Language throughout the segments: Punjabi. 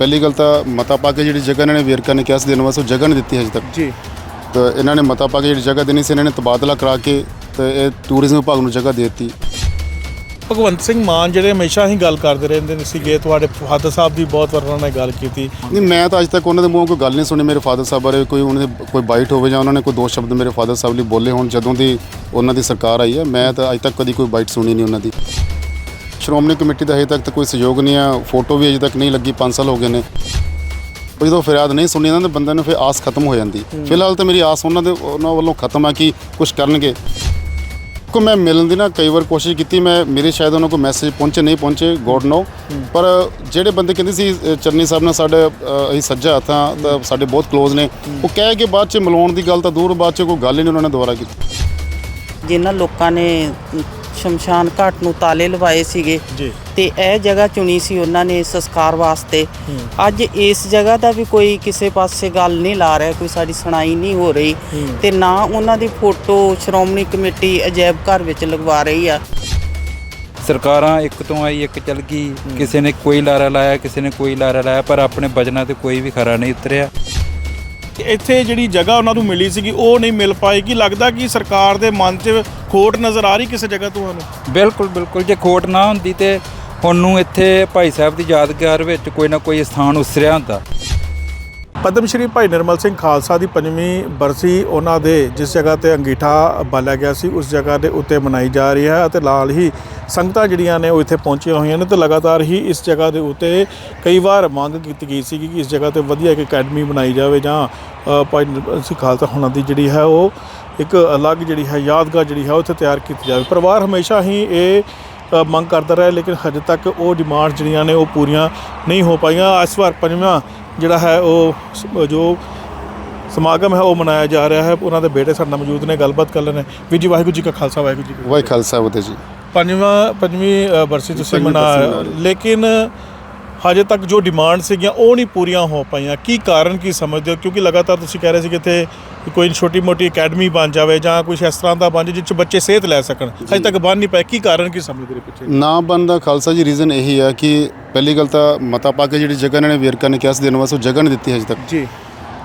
ਪਹਿਲੀ ਗੱਲ ਤਾਂ ਮਤਾ ਪਾ ਕੇ ਜਿਹੜੀ ਜਗ੍ਹਾ ਇਹਨਾਂ ਨੇ ਵੇਰਕਾ ਨੇ ਕਿਹਾ ਸੀ ਦੇਣ ਵਾਸਤੇ ਉਹ ਜਗ੍ਹਾ ਨਹੀਂ ਦਿੱਤੀ ਹਜੇ ਤੱਕ। ਜੀ। ਤਾਂ ਇਹਨਾਂ ਨੇ ਮਤਾ ਪਾ ਕੇ ਜਿਹੜੀ ਜਗ੍ਹਾ ਦੇਣੀ ਸੀ ਇਹਨਾਂ ਨੇ ਤਬਾਦਲਾ ਕਰਾ ਕੇ ਤੇ ਇਹ ਟੂਰਿਜ਼ਮ ਵਿਭਾਗ ਨੂੰ ਜਗ੍ਹਾ ਦੇ ਦਿੱਤੀ। ਭਗਵੰਤ ਸਿੰਘ ਮਾਨ ਜਿਹੜੇ ਹਮੇਸ਼ਾ ਹੀ ਗੱਲ ਕਰਦੇ ਰਹਿੰਦੇ ਨੇ ਸੀਗੇ ਤੁਹਾਡੇ ਫਾਦਰ ਸਾਹਿਬ ਦੀ ਬਹੁਤ ਵਾਰ ਉਹਨਾਂ ਨੇ ਗੱਲ ਕੀਤੀ। ਨਹੀਂ ਮੈਂ ਤਾਂ ਅੱਜ ਤੱਕ ਉਹਨਾਂ ਦੇ ਮੂੰਹੋਂ ਕੋਈ ਗੱਲ ਨਹੀਂ ਸੁਣੀ। ਮੇਰੇ ਫਾਦਰ ਸਾਹਿਬ ਬਾਰੇ ਕੋਈ ਉਹਨਾਂ ਦੇ ਕੋਈ ਬਾਈਟ ਹੋਵੇ ਜਾਂ ਉਹਨਾਂ ਨੇ ਕੋਈ ਦੋ ਸ਼ਬਦ ਮੇਰੇ ਫਾਦਰ ਸਾਹਿਬ ਲਈ ਬੋਲੇ ਹੋਣ ਜਦੋਂ ਦੀ ਉਹਨਾਂ ਦੀ ਸਰਕਾਰ ਆਈ ਹੈ ਮੈਂ ਤਾਂ ਅੱਜ ਤੱਕ ਕਦੀ ਕੋਈ ਬਾਈਟ ਸੁਣੀ ਨਹੀਂ ਉਹਨਾਂ ਦੀ। ਸ਼੍ਰੋਮਣੀ ਕਮੇਟੀ ਦਾ ਹਜੇ ਤੱਕ ਤਾਂ ਕੋਈ ਸਹਿਯੋਗ ਨਹੀਂ ਆ ਫੋਟੋ ਵੀ ਅਜੇ ਤੱਕ ਨਹੀਂ ਲੱਗੀ 5 ਸਾਲ ਹੋ ਗਏ ਨੇ। ਉਹ ਜਦੋਂ ਫਰਿਆਦ ਨਹੀਂ ਸੁਣੀ ਇਹਨਾਂ ਦੇ ਬੰਦੇ ਨੂੰ ਫਿਰ ਆਸ ਖਤਮ ਹੋ ਜਾਂਦੀ। ਫਿਲਹਾਲ ਤਾਂ ਮੇਰੀ ਆਸ ਉਹਨਾਂ ਦੇ ਉਹਨਾਂ ਵੱਲੋਂ ਖਤਮ ਆ ਕਿ ਕੁਝ ਕਰਨਗੇ। ਕੋ ਮੈਂ ਮਿਲਣ ਦੀ ਨਾ ਕਈ ਵਾਰ ਕੋਸ਼ਿਸ਼ ਕੀਤੀ ਮੈਂ ਮੇਰੇ ਸ਼ਾਇਦ ਉਹਨਾਂ ਕੋਲ ਮੈਸੇਜ ਪਹੁੰਚੇ ਨਹੀਂ ਪਹੁੰਚੇ ਗੋਡ ਨੋ ਪਰ ਜਿਹੜੇ ਬੰਦੇ ਕਹਿੰਦੇ ਸੀ ਚੰਨੀ ਸਾਹਿਬ ਨਾਲ ਸਾਡੇ ਅਸੀਂ ਸੱਜਾ ਹੱਥਾਂ ਸਾਡੇ ਬਹੁਤ ক্লোਜ਼ ਨੇ। ਉਹ ਕਹਿ ਕੇ ਬਾਅਦ ਚ ਮਿਲਾਉਣ ਦੀ ਗੱਲ ਤਾਂ ਦੂਰ ਬਾਅਦ ਚ ਕੋਈ ਗੱਲ ਹੀ ਨਹੀਂ ਉਹਨਾਂ ਨੇ ਦੁਬਾਰਾ ਕੀਤੀ। ਜਿਨ੍ਹਾਂ ਲੋਕਾਂ ਨੇ ਸ਼ਮਸ਼ਾਨ ਘਾਟ ਨੂੰ ਤਾਲੇ ਲਵਾਏ ਸੀਗੇ ਜੀ। ਤੇ ਇਹ ਜਗ੍ਹਾ ਚੁਣੀ ਸੀ ਉਹਨਾਂ ਨੇ ਸੰਸਕਾਰ ਵਾਸਤੇ। ਅੱਜ ਇਸ ਜਗ੍ਹਾ ਦਾ ਵੀ ਕੋਈ ਕਿਸੇ ਪਾਸੇ ਗੱਲ ਨਹੀਂ ਲਾ ਰਿਹਾ ਕੋਈ ਸਾਡੀ ਸੁਣਾਈ ਨਹੀਂ ਹੋ ਰਹੀ। ਤੇ ਨਾ ਉਹਨਾਂ ਦੀ ਫੋਟੋ ਸ਼੍ਰੋਮਣੀ ਕਮੇਟੀ ਅਜਾਇਬ ਘਰ ਵਿੱਚ ਲਗਵਾ ਰਹੀ ਆ। ਸਰਕਾਰਾਂ ਇੱਕ ਤੋਂ ਆਈ ਇੱਕ ਚਲ ਗਈ। ਕਿਸੇ ਨੇ ਕੋਈ ਲਾਰਾ ਲਾਇਆ ਕਿਸੇ ਨੇ ਕੋਈ ਲਾਰਾ ਲਾਇਆ ਪਰ ਆਪਣੇ ਬਜਣਾ ਤੇ ਕੋਈ ਵੀ ਖਰਾ ਨਹੀਂ ਉਤਰਿਆ। ਇੱਥੇ ਜਿਹੜੀ ਜਗ੍ਹਾ ਉਹਨਾਂ ਨੂੰ ਮਿਲੀ ਸੀਗੀ, ਉਹ ਨਹੀਂ ਮਿਲ ਪਾਏਗੀ ਲੱਗਦਾ ਕਿ ਸਰਕਾਰ ਦੇ ਮਨ 'ਚ ਖੋਟ ਨਜ਼ਰ ਆ ਰਹੀ ਕਿਸੇ ਜਗ੍ਹਾ ਤੁਹਾਨੂੰ? ਬਿਲਕੁਲ ਬਿਲਕੁਲ। ਜੇ ਖੋਟ ਨਾ ਹੁੰਦੀ ਤੇ ਹੁਣ ਨੂੰ ਇੱਥੇ ਭਾਈ ਸਾਹਿਬ ਦੀ ਯਾਦਗਾਰ ਵਿੱਚ ਕੋਈ ਨਾ ਕੋਈ ਸਥਾਨ ਉਸਰਿਆ ਹੁੰਦਾ। ਪਦਮ ਸ਼੍ਰੀ ਭਾਈ ਨਿਰਮਲ ਸਿੰਘ ਖਾਲਸਾ ਦੀ ਪੰਜਵੀਂ ਬਰਸੀ ਉਹਨਾਂ ਦੇ ਜਿਸ ਜਗ੍ਹਾ ਤੇ ਅੰਗੀਠਾ ਬਾਲਿਆ ਗਿਆ ਸੀ, ਉਸ ਜਗ੍ਹਾ ਦੇ ਉੱਤੇ ਮਨਾਈ ਜਾ ਰਹੀ ਹੈ ਅਤੇ ਨਾਲ ਹੀ ਸੰਗਤਾਂ ਜਿਹੜੀਆਂ ਨੇ ਉਹ ਇੱਥੇ ਪਹੁੰਚੀਆਂ ਹੋਈਆਂ ਨੇ ਤੇ ਲਗਾਤਾਰ ਹੀ ਇਸ ਜਗ੍ਹਾ ਦੇ ਉੱਤੇ ਕਈ ਵਾਰ ਮੰਗ ਕੀਤੀ ਗਈ ਸੀ ਕਿ ਇਸ ਜਗ੍ਹਾ ਤੇ ਵਧੀਆ ਇੱਕ ਅਕੈਡਮੀ ਬਣਾਈ ਜਾਵੇ ਜਾਂ ਭਾਈ ਨਿਰਮਲ ਸਿੰਘ ਖਾਲਸਾ ਹੁਣਾਂ ਦੀ ਜਿਹੜੀ ਹੈ ਉਹ ਇੱਕ ਅਲੱਗ ਜਿਹੜੀ ਹੈ ਯਾਦਗਾਰ ਜਿਹੜੀ ਹੈ ਉਹ ਇੱਥੇ ਤਿਆਰ ਕੀਤੀ ਜਾਵੇ। ਪਰਿਵਾਰ ਹਮੇਸ਼ਾ ਹੀ ਇਹ ਮੰਗ ਕਰਦਾ ਰਿਹਾ ਲੇਕਿਨ ਹਜੇ ਤੱਕ ਉਹ ਡਿਮਾਂਡ ਜਿਹੜੀਆਂ ਨੇ ਉਹ ਪੂਰੀਆਂ ਨਹੀਂ ਹੋ ਪਾਈਆਂ। ਇਸ ਵਾਰ ਪੰਜਵਾਂ ਜਿਹੜਾ ਹੈ ਉਹ ਜੋ ਸਮਾਗਮ ਹੈ ਉਹ ਮਨਾਇਆ ਜਾ ਰਿਹਾ ਹੈ। ਉਹਨਾਂ ਦੇ ਬੇਟੇ ਸਾਡੇ ਨਾਲ ਮੌਜੂਦ ਨੇ ਗੱਲਬਾਤ ਕਰ ਲੈਣੇ ਵੀਰ ਜੀ ਵਾਹਿਗੁਰੂ ਜੀ ਕਾ ਖਾਲਸਾ ਵਾਹਿਗੁਰੂ ਜੀ ਵਾਹਿ ਖਾਲਸਾ ਫਤਿਹ ਜੀ। ਪੰਜਵਾਂ ਪੰਜਵੀਂ ਬਰਸੀ ਤੁਸੀਂ ਮਨਾ ਰਹੇ। ਲੇਕਿਨ ਹਜੇ ਤੱਕ ਜੋ ਡਿਮਾਂਡ ਸੀਗੀਆਂ ਉਹ ਨਹੀਂ ਪੂਰੀਆਂ ਹੋ ਪਾਈਆਂ। ਕੀ ਕਾਰਨ ਕੀ ਸਮਝਦੇ ਹੋ? ਕਿਉਂਕਿ ਲਗਾਤਾਰ ਤੁਸੀਂ ਕਹਿ ਰਹੇ ਸੀ ਕਿ ਇੱਥੇ ਕੋਈ ਛੋਟੀ ਮੋਟੀ ਅਕੈਡਮੀ ਬਣ ਜਾਵੇ ਜਾਂ ਕੁਝ ਇਸ ਤਰ੍ਹਾਂ ਦਾ ਬਣ ਜਾਵੇ ਜਿਸ 'ਚ ਬੱਚੇ ਸਿਹਤ ਲੈ ਸਕਣ। ਹਜੇ ਤੱਕ ਬਣ ਨਹੀਂ ਪਏ। ਕੀ ਕਾਰਨ ਕੀ ਸਮਝਦੇ ਨੇ ਪਿੱਛੇ? ਨਾ ਬਣਦਾ ਖਾਲਸਾ ਜੀ ਰੀਜ਼ਨ ਇਹੀ ਹੈ ਕਿ ਪਹਿਲੀ ਗੱਲ ਤਾਂ ਮਤਾ ਪਾ ਕੇ ਜਿਹੜੀ ਜਗ੍ਹਾ ਇਹਨਾਂ ਨੇ ਵੇਰਕਾ ਨੇ ਕਿਹਾ ਸੀ ਦੇਣ ਵਾਸਤੇ ਉਹ ਜਗ੍ਹਾ ਨਹੀਂ ਦਿੱਤੀ ਹਜੇ ਤੱਕ। ਜੀ।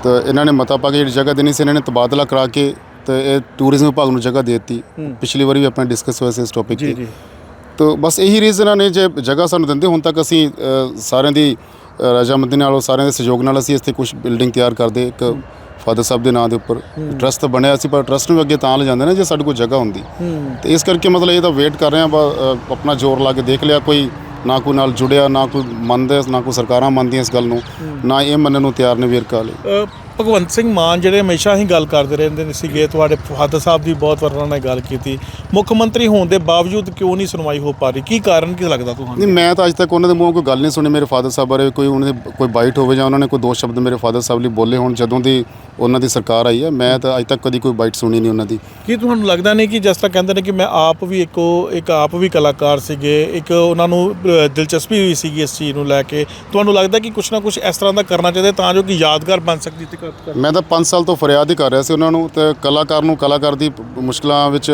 ਤਾਂ ਇਹਨਾਂ ਨੇ ਮਤਾ ਪਾ ਕੇ ਜਿਹੜੀ ਜਗ੍ਹਾ ਦੇਣੀ ਸੀ ਇਹਨਾਂ ਨੇ ਤਬਾਦਲਾ ਕਰਾ ਕੇ ਤੇ ਇਹ ਟੂਰਿਜ਼ਮ ਵਿਭਾਗ ਨੂੰ ਜਗ੍ਹਾ ਦੇ ਦਿੱਤੀ। ਪਿਛਲੀ ਵਾਰੀ ਵੀ ਆਪਾਂ ਡਿਸਕਸ ਹੋਇਆ ਸੀ ਇਸ ਟੌਪਿਕ ਜੀ ਤੇ। ਜੀ। ਤਾਂ ਬਸ ਇਹੀ ਰੀਜ਼ਨਾਂ ਨੇ ਜੇ ਜਗ੍ਹਾ ਸਾਨੂੰ ਦਿੰਦੇ ਹੁਣ ਤੱਕ ਅਸੀਂ ਅ, ਸਾਰਿਆਂ ਦੀ ਅ, ਰਜ਼ਾਮੰਦੀ ਨਾਲ ਔਰ ਸਾਰਿਆਂ ਦੇ ਸਹਿਯੋਗ ਨਾਲ ਅਸੀਂ ਇੱਥੇ ਕੁਝ ਬਿਲਡਿੰਗ ਤਿਆਰ ਕਰਦੇ ਇੱਕ ਫਾਦਰ ਸਾਹਿਬ ਦੇ ਨਾਂ ਦੇ ਉੱਪਰ। ਟਰਸਟ ਬਣਿਆ ਸੀ ਪਰ ਟਰਸਟ ਨੂੰ ਅੱਗੇ ਤਾਂ ਲੈ ਜਾਂਦੇ ਨੇ ਜੇ ਸਾਡੇ ਕੋਲ ਜਗ੍ਹਾ ਹੁੰਦੀ। ਤੇ ਇਸ ਕਰਕੇ ਮਤਲਬ ਇਹ ਤਾਂ ਵੇਟ ਕਰ ਰਹੇ ਆ ਆਪਣਾ ਜ਼ੋਰ ਲਾ ਕੇ ਦੇਖ ਲਿਆ ਕੋਈ ਨਾ ਕੋਈ ਨਾਲ ਜੁੜਿਆ ਨਾ ਕੋਈ ਮੰਨਦਾ ਨਾ ਕੋਈ ਸਰਕਾਰਾਂ ਮੰਨਦੀਆਂ ਇਸ ਗੱਲ ਨੂੰ ਨਾ ਇਹ ਮੰਨਣ ਨੂੰ ਤਿਆਰ ਨੇ ਵੇਰਕਾ ਵਾਲੇ ਅ, ਭਗਵੰਤ ਸਿੰਘ ਮਾਨ ਜਿਹੜੇ ਹਮੇਸ਼ਾ ਹੀ ਗੱਲ ਕਰਦੇ ਰਹਿੰਦੇ ਨੇ ਸੀਗੇ ਤੁਹਾਡੇ ਫਾਦਰ ਸਾਹਿਬ ਦੀ ਬਹੁਤ ਵਾਰ ਉਹਨਾਂ ਨੇ ਗੱਲ ਕੀਤੀ। ਮੁੱਖ ਮੰਤਰੀ ਹੋਣ ਦੇ ਬਾਵਜੂਦ ਕਿਉਂ ਨਹੀਂ ਸੁਣਵਾਈ ਹੋ ਪਾ ਰਹੀ? ਕੀ ਕਾਰਨ ਕੀ ਲੱਗਦਾ ਤੁਹਾਨੂੰ? ਨਹੀਂ ਮੈਂ ਤਾਂ ਅੱਜ ਤੱਕ ਉਹਨਾਂ ਦੇ ਮੂੰਹੋਂ ਕੋਈ ਗੱਲ ਨਹੀਂ ਸੁਣੀ। ਮੇਰੇ ਫਾਦਰ ਸਾਹਿਬ ਬਾਰੇ ਕੋਈ ਉਹਨਾਂ ਦੇ ਕੋਈ ਬਾਈਟ ਹੋਵੇ ਜਾਂ ਉਹਨਾਂ ਨੇ ਕੋਈ ਦੋ ਸ਼ਬਦ ਮੇਰੇ ਫਾਦਰ ਸਾਹਿਬ ਲਈ ਬੋਲੇ ਹੋਣ ਜਦੋਂ ਦੀ ਉਹਨਾਂ ਦੀ ਸਰਕਾਰ ਆਈ ਹੈ ਮੈਂ ਤਾਂ ਅੱਜ ਤੱਕ ਕਦੀ ਕੋਈ ਬਾਈਟ ਸੁਣੀ ਨਹੀਂ ਉਹਨਾਂ ਦੀ। ਕੀ ਤੁਹਾਨੂੰ ਲੱਗਦਾ ਨਹੀਂ ਕਿ ਜਿਸ ਤਰ੍ਹਾਂ ਕਹਿੰਦੇ ਨੇ ਕਿ ਮੈਂ ਆਪ ਵੀ ਇੱਕੋ ਇੱਕ ਆਪ ਵੀ ਕਲਾਕਾਰ ਸੀਗੇ ਇੱਕ ਉਹਨਾਂ ਨੂੰ ਦਿਲਚਸਪੀ ਹੋਈ ਸੀਗੀ ਇਸ ਚੀਜ਼ ਨੂੰ ਲੈ ਕੇ? ਤੁਹਾਨੂੰ ਲੱਗਦਾ ਕਿ ਕੁਛ ਨਾ ਕੁਛ ਇਸ ਤਰ੍ਹਾਂ ਦਾ ਕਰਨਾ ਚਾਹੀਦਾ ਤਾਂ ਜੋ ਕਿ ਯਾਦਗਾਰ ਬਣ ਸਕਦੀ ਤੇ ਮੈਂ ਤਾਂ 5 ਸਾਲ ਤੋਂ ਫਰਿਆਦ ਹੀ ਕਰ ਰਿਹਾ ਸੀ ਉਹਨਾਂ ਨੂੰ ਤੇ ਕਲਾਕਾਰ ਨੂੰ ਕਲਾਕਾਰ ਦੀ ਮੁਸ਼ਕਲਾਂ ਵਿੱਚ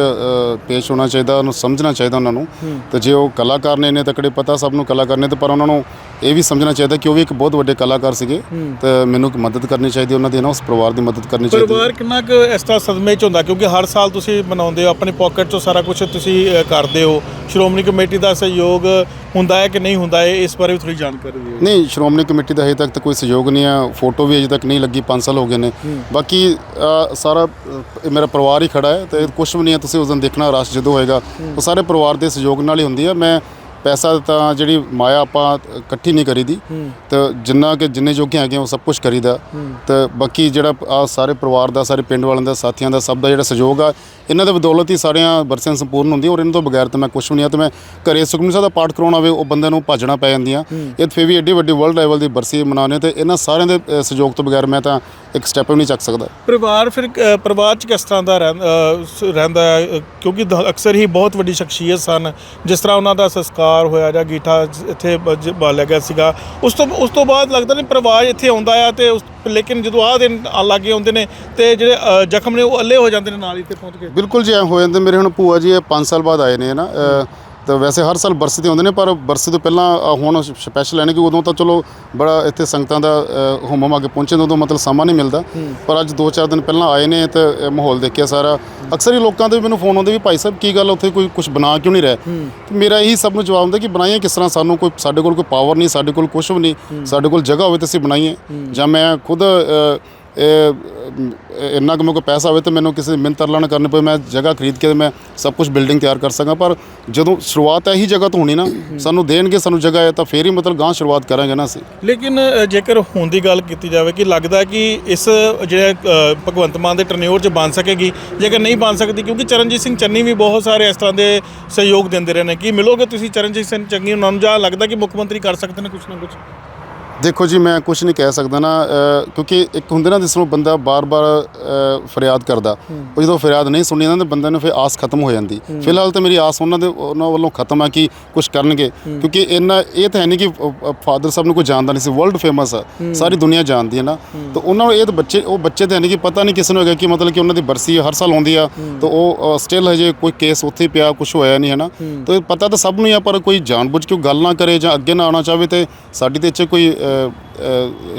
ਪੇਸ਼ ਹੋਣਾ ਚਾਹੀਦਾ ਉਹਨੂੰ ਸਮਝਣਾ ਚਾਹੀਦਾ ਉਹਨਾਂ ਨੂੰ। ਤੇ ਜੇ ਉਹ ਕਲਾਕਾਰ ਨੇ ਇੰਨੇ ਤਕੜੇ ਪਤਾ ਸਭ ਨੂੰ ਕਲਾਕਾਰ ਨੇ ਤੇ ਪਰ ਉਹਨਾਂ ਨੂੰ ਇਹ ਵੀ ਸਮਝਣਾ ਚਾਹੀਦਾ ਕਿ ਉਹ ਵੀ ਇੱਕ ਬਹੁਤ ਵੱਡੇ ਕਲਾਕਾਰ ਸੀਗੇ ਤੇ ਮੈਨੂੰ ਮਦਦ ਕਰਨੀ ਚਾਹੀਦੀ ਉਹਨਾਂ ਦੀ ਨਾ ਉਸ ਪਰਿਵਾਰ ਦੀ ਮਦਦ ਕਰਨੀ ਚਾਹੀਦੀ। ਪਰਿਵਾਰ ਕਿੰਨਾ ਕੁ ਇਸ ਤਰ੍ਹਾਂ ਸਦਮੇ ਚ ਹੁੰਦਾ? ਕਿਉਂਕਿ ਹਰ ਸਾਲ ਤੁਸੀਂ ਮਨਾਉਂਦੇ ਹੋ ਆਪਣੀ ਪਾਕਟ ਚੋਂ ਸਾਰਾ ਕੁਝ ਤੁਸੀਂ ਕਰਦੇ ਹੋ। ਸ਼੍ਰੋਮਣੀ ਕਮੇਟੀ ਦਾ ਸਹਿਯੋਗ ਹੁੰਦਾ ਹੈ ਕਿ ਨਹੀਂ ਹੁੰਦਾ ਹੈ? ਇਸ ਬਾਰੇ ਵੀ ਥੋੜੀ ਜਾਣਕਾਰੀ ਦਿਓ। ਨਹੀਂ ਸ਼੍ਰੋਮਣੀ ਕਮੇਟੀ ਦਾ ਹਜੇ ਤੱਕ ਤਾਂ ਕੋਈ ਸਹਿਯੋਗ ਨਹੀਂ ਆ ਫੋਟੋ ਵੀ ਅਜੇ ਤੱਕ ਨਹੀਂ ਲੱਗੀ 5 ਸਾਲ ਹੋ ਗਏ ਨੇ। ਬਾਕੀ ਸਾਰਾ ਮੇਰਾ ਪਰਿਵਾਰ ਹੀ ਖੜਾ ਹੈ ਤੇ ਕੁਝ ਵੀ ਨਹੀਂ ਹੈ। ਤੁਸੀਂ ਉਸ ਦਿਨ ਦੇਖਣਾ ਰਸ਼ ਜਦੋਂ ਹੋਏਗਾ ਉਹ ਸਾਰੇ ਪਰਿਵਾਰ ਦੇ ਸਹਿਯੋਗ ਨਾਲ ਹੀ ਹੁੰਦੀ ਹੈ। ਮੈਂ ਪੈਸਾ ਤਾਂ ਜਿਹੜੀ ਮਾਇਆ ਆਪਾਂ ਇਕੱਠੀ ਨਹੀਂ ਕਰੀਦੀ। ਤੇ ਜਿੰਨਾ ਕਿ ਜਿੰਨੇ ਜੋਗੇ ਹੈਗੇ ਉਹ ਸਭ ਕੁਝ ਕਰੀਦਾ। ਤੇ ਬਾਕੀ ਜਿਹੜਾ ਆ ਸਾਰੇ ਪਰਿਵਾਰ ਦਾ ਸਾਰੇ ਪਿੰਡ ਵਾਲਿਆਂ ਦਾ ਸਾਥੀਆਂ ਦਾ ਸਭ ਦਾ ਜਿਹੜਾ ਸਹਿਯੋਗ ਆ ਇਹਨਾਂ ਦੇ ਬਦੌਲਤ ਹੀ ਸਾਰੀਆਂ ਬਰਸੀਆਂ ਸੰਪੂਰਨ ਹੁੰਦੀਆਂ ਔਰ ਇਹਨਾਂ ਤੋਂ ਬਗੈਰ ਤਾਂ ਮੈਂ ਕੁਝ ਵੀ ਨਹੀਂ ਆ। ਤੇ ਮੈਂ ਘਰੇ ਸੁਖਮਨੀ ਸਾਹਿਬ ਦਾ ਪਾਠ ਕਰਾਉਣਾ ਹੋਵੇ ਉਹ ਬੰਦੇ ਨੂੰ ਭਾਜਣਾ ਪੈ ਜਾਂਦੀਆਂ। ਇਹ ਫੇ ਵੀ ਐਡੀ ਵੱਡੀ ਵਰਲਡ ਲੈਵਲ ਦੀ ਬਰਸੀ ਮਨਾਉਣੇ ਤੇ ਇਹਨਾਂ ਸਾਰਿਆਂ ਦੇ ਸਹਿਯੋਗ ਤੋਂ ਬਗੈਰ ਮੈਂ ਤਾਂ ਇੱਕ ਸਟੈਪ ਵੀ ਨਹੀਂ ਚੱਕ ਸਕਦਾ। ਪਰਿਵਾਰ ਫਿਰ ਅ, ਪਰਿਵਾਰ ਚ ਕਿਸ ਤਰ੍ਹਾਂ ਦਾ ਰਹਿੰ- ਅ, ਸ- ਰਹਿੰਦਾ ਹੈ? ਅ, ਕਿਉਂਕਿ ਦ- ਅਕਸਰ ਹੀ ਬਹੁਤ ਵੱਡੀ ਸ਼ਖਸੀਅਤ ਸਨ। ਜਿਸ ਤਰ੍ਹਾਂ ਉਹਨਾਂ ਦਾ ਸੰਸਕਾਰ ਹੋਇਆ ਜਾਂ ਗੀਠਾ ਜ- ਇੱਥੇ ਬ- ਬਾਲਿਆ ਗਿਆ ਸੀਗਾ। ਉਸ ਤੋਂ ਉਸ ਤੋਂ ਬਾਅਦ ਲੱਗਦਾ ਨਹੀਂ ਪਰਿਵਾਰ ਇੱਥੇ ਆਉਂਦਾ ਆ ਤੇ ਉਸ ਲੇਕਿਨ ਜਦੋਂ ਆਹ ਦਿਨ ਆ ਲਾਗੇ ਆਉਂਦੇ ਨੇ ਤੇ ਜਿਹੜੇ ਅ, ਜ਼ਖਮ ਨੇ ਉਹ ਅੱਲੇ ਹੋ ਜਾਂਦੇ ਨੇ ਨਾਲ ਹੀ ਇੱਥੇ ਪਹੁੰਚ ਕੇ ਬਿਲਕੁਲ ਜੀ ਐਂ ਹੋ ਜਾਂਦੇ ਮੇਰੇ ਹੁਣ ਭੂਆ ਜੀ ਇਹ 5 ਸਾਲ ਬਾਅਦ ਆਏ ਨੇ ਨਾ? ਅ, ਤਾਂ ਵੈਸੇ ਹਰ ਸਾਲ ਬਰਸੀ ਤੇ ਆਉਂਦੇ ਨੇ ਪਰ ਬਰਸੀ ਤੋਂ ਪਹਿਲਾਂ ਅ, ਹੁਣ ਸਪੈਸ਼ਲ ਹੈ ਨੇ ਕਿ ਉਦੋਂ ਤਾਂ ਚਲੋ ਬੜਾ ਇੱਥੇ ਸੰਗਤਾਂ ਦਾ ਹੁਮਮ ਅੱਗੇ ਪਹੁੰਚਣ ਦਾ ਉਦੋਂ ਮਤਲਬ ਸਮਾਂ ਨਹੀਂ ਮਿਲਦਾ। ਪਰ ਅੱਜ 2-4 ਦਿਨ ਪਹਿਲਾਂ ਆਏ ਨੇ ਤੇ ਮਾਹੌਲ ਦੇਖਿਆ ਸਾਰਾ। ਅਕਸਰ ਹੀ ਲੋਕਾਂ ਦੇ ਮੈਨੂੰ ਫੋਨ ਆਉਂਦੇ ਵੀ ਭਾਈ ਸਾਹਿਬ ਕੀ ਗੱਲ ਉੱਥੇ ਕੋਈ ਕੁਝ ਬਣਾ ਕਿਉਂ ਨਹੀਂ ਰਿਹਾ? ਤੇ ਮੇਰਾ ਇਹੀ ਸਭ ਨੂੰ ਜਵਾਬ ਹੁੰਦਾ ਕਿ ਬਣਾਈਏ ਕਿਸ ਤਰ੍ਹਾਂ? ਸਾਨੂੰ ਕੋਈ ਸਾਡੇ ਕੋਲ ਕੋਈ ਪਾਵਰ ਨਹੀਂ ਸਾਡੇ ਕੋਲ ਕੁਝ ਵੀ ਨਹੀਂ ਸਾਡੇ ਕੋਲ ਜਗ੍ਹਾ ਹੋਵੇ ਤਾਂ ਅਸੀਂ ਬਣਾਈਏ। ਜਾਂ ਮੈਂ ਖੁਦ ਅ, ਇਹ, ਇੰਨਾ ਕੁ ਮੇਰੇ ਕੋਲ ਪੈਸਾ ਹੋਵੇ ਤਾਂ ਮੈਨੂੰ ਕਿਸੇ ਮਿਹਨਤ ਤਰਲਾ ਨਾ ਕਰਨੀ ਪਵੇ ਮੈਂ ਜਗ੍ਹਾ ਖਰੀਦ ਕੇ ਮੈਂ ਸਭ ਕੁਝ ਬਿਲਡਿੰਗ ਤਿਆਰ ਕਰ ਸਕਾਂ। ਪਰ ਜਦੋਂ ਸ਼ੁਰੂਆਤ ਇਹੀ ਜਗ੍ਹਾ ਤੋਂ ਹੋਣੀ ਨਾ ਸਾਨੂੰ ਦੇਣਗੇ ਸਾਨੂੰ ਜਗ੍ਹਾ ਹੈ ਤਾਂ ਫੇਰ ਹੀ ਮਤਲਬ ਗਾਂ ਸ਼ੁਰੂਆਤ ਕਰਾਂਗੇ ਨਾ ਅਸੀਂ। ਲੇਕਿਨ ਜੇਕਰ ਹੁਣ ਦੀ ਗੱਲ ਕੀਤੀ ਜਾਵੇ ਕਿ ਲੱਗਦਾ ਕਿ ਇਸ ਜਿਹੜੇ ਭਗਵੰਤ ਮਾਨ ਦੇ ਟਰਨਿਓਰ 'ਚ ਬਣ ਸਕੇਗੀ ਜੇਕਰ ਨਹੀਂ ਬਣ ਸਕਦੀ ਕਿਉਂਕਿ ਚਰਨਜੀਤ ਸਿੰਘ ਚੰਨੀ ਵੀ ਬਹੁਤ ਸਾਰੇ ਇਸ ਤਰ੍ਹਾਂ ਦੇ ਸਹਿਯੋਗ ਦਿੰਦੇ ਰਹੇ ਨੇ। ਕਿ ਮਿਲੋਗੇ ਤੁਸੀਂ ਚਰਨਜੀਤ ਸਿੰਘ ਚੰਨੀ ਉਹਨਾਂ ਨੂੰ ਜਾਂ ਲੱਗਦਾ ਕਿ ਮੁੱਖ ਮੰਤਰੀ ਕਰ ਸਕਦੇ ਨੇ ਕੁਝ ਨਾ ਕੁਝ ਦੇਖੋ ਜੀ ਮੈਂ ਕੁਝ ਨਹੀਂ ਕਹਿ ਸਕਦਾ ਨਾ ਕਿਉਂਕਿ ਇੱਕ ਹੁੰਦੇ ਨਾ ਜਿਸ ਨੂੰ ਬੰਦਾ ਬਾਰ-ਬਾਰ ਫਰਿਆਦ ਕਰਦਾ। ਉਹ ਜਦੋਂ ਫਰਿਆਦ ਨਹੀਂ ਸੁਣੀ ਜਾਂਦੀ ਤਾਂ ਬੰਦੇ ਨੂੰ ਫਿਰ ਆਸ ਖਤਮ ਹੋ ਜਾਂਦੀ। ਫਿਲਹਾਲ ਤਾਂ ਮੇਰੀ ਆਸ ਉਹਨਾਂ ਦੇ ਉਹਨਾਂ ਵੱਲੋਂ ਖਤਮ ਹੈ ਕਿ ਕੁਝ ਕਰਨਗੇ। ਕਿਉਂਕਿ ਇਹਨਾਂ ਇਹ ਤਾਂ ਹੈ ਨਹੀਂ ਕਿ ਫਾਦਰ ਸਾਹਿਬ ਨੂੰ ਕੋਈ ਜਾਣਦਾ ਨਹੀਂ ਸੀ। ਵਰਲਡ ਫੇਮਸ ਆ। ਸਾਰੀ ਦੁਨੀਆ ਜਾਣਦੀ ਹੈ ਨਾ। ਤਾਂ ਉਹਨਾਂ ਨੂੰ ਇਹ ਤਾਂ ਬੱਚੇ ਉਹ ਬੱਚੇ ਤਾਂ ਹੈ ਨਹੀਂ ਕਿ ਪਤਾ ਨਹੀਂ ਕਿਸ ਨੂੰ ਹੈਗਾ ਕਿ ਮਤਲਬ ਕਿ ਉਹਨਾਂ ਦੀ ਬਰਸੀ ਹਰ ਸਾਲ ਆਉਂਦੀ ਆ। ਤਾਂ ਉਹ ਸਟਿਲ ਹਜੇ ਕੋਈ ਕੇਸ ਉੱਥੇ ਪਿਆ ਕੁਝ ਹੋਇਆ ਨਹੀਂ ਹੈ। ਨਾ ਤਾਂ ਪਤਾ ਤਾਂ ਸਭ ਨੂੰ ਹੀ ਆ ਪਰ ਕੋਈ ਜਾਣਬੁੱਝ ਕੇ ਗੱਲ ਨਾ ਕਰੇ ਜਾਂ ਅੱਗੇ ਨਾ ਆਉਣਾ ਚਾਹਵੇ ਤੇ ਸਾਡੀ ਤੇ ਇੱਥੇ ਕੋਈ ਅ,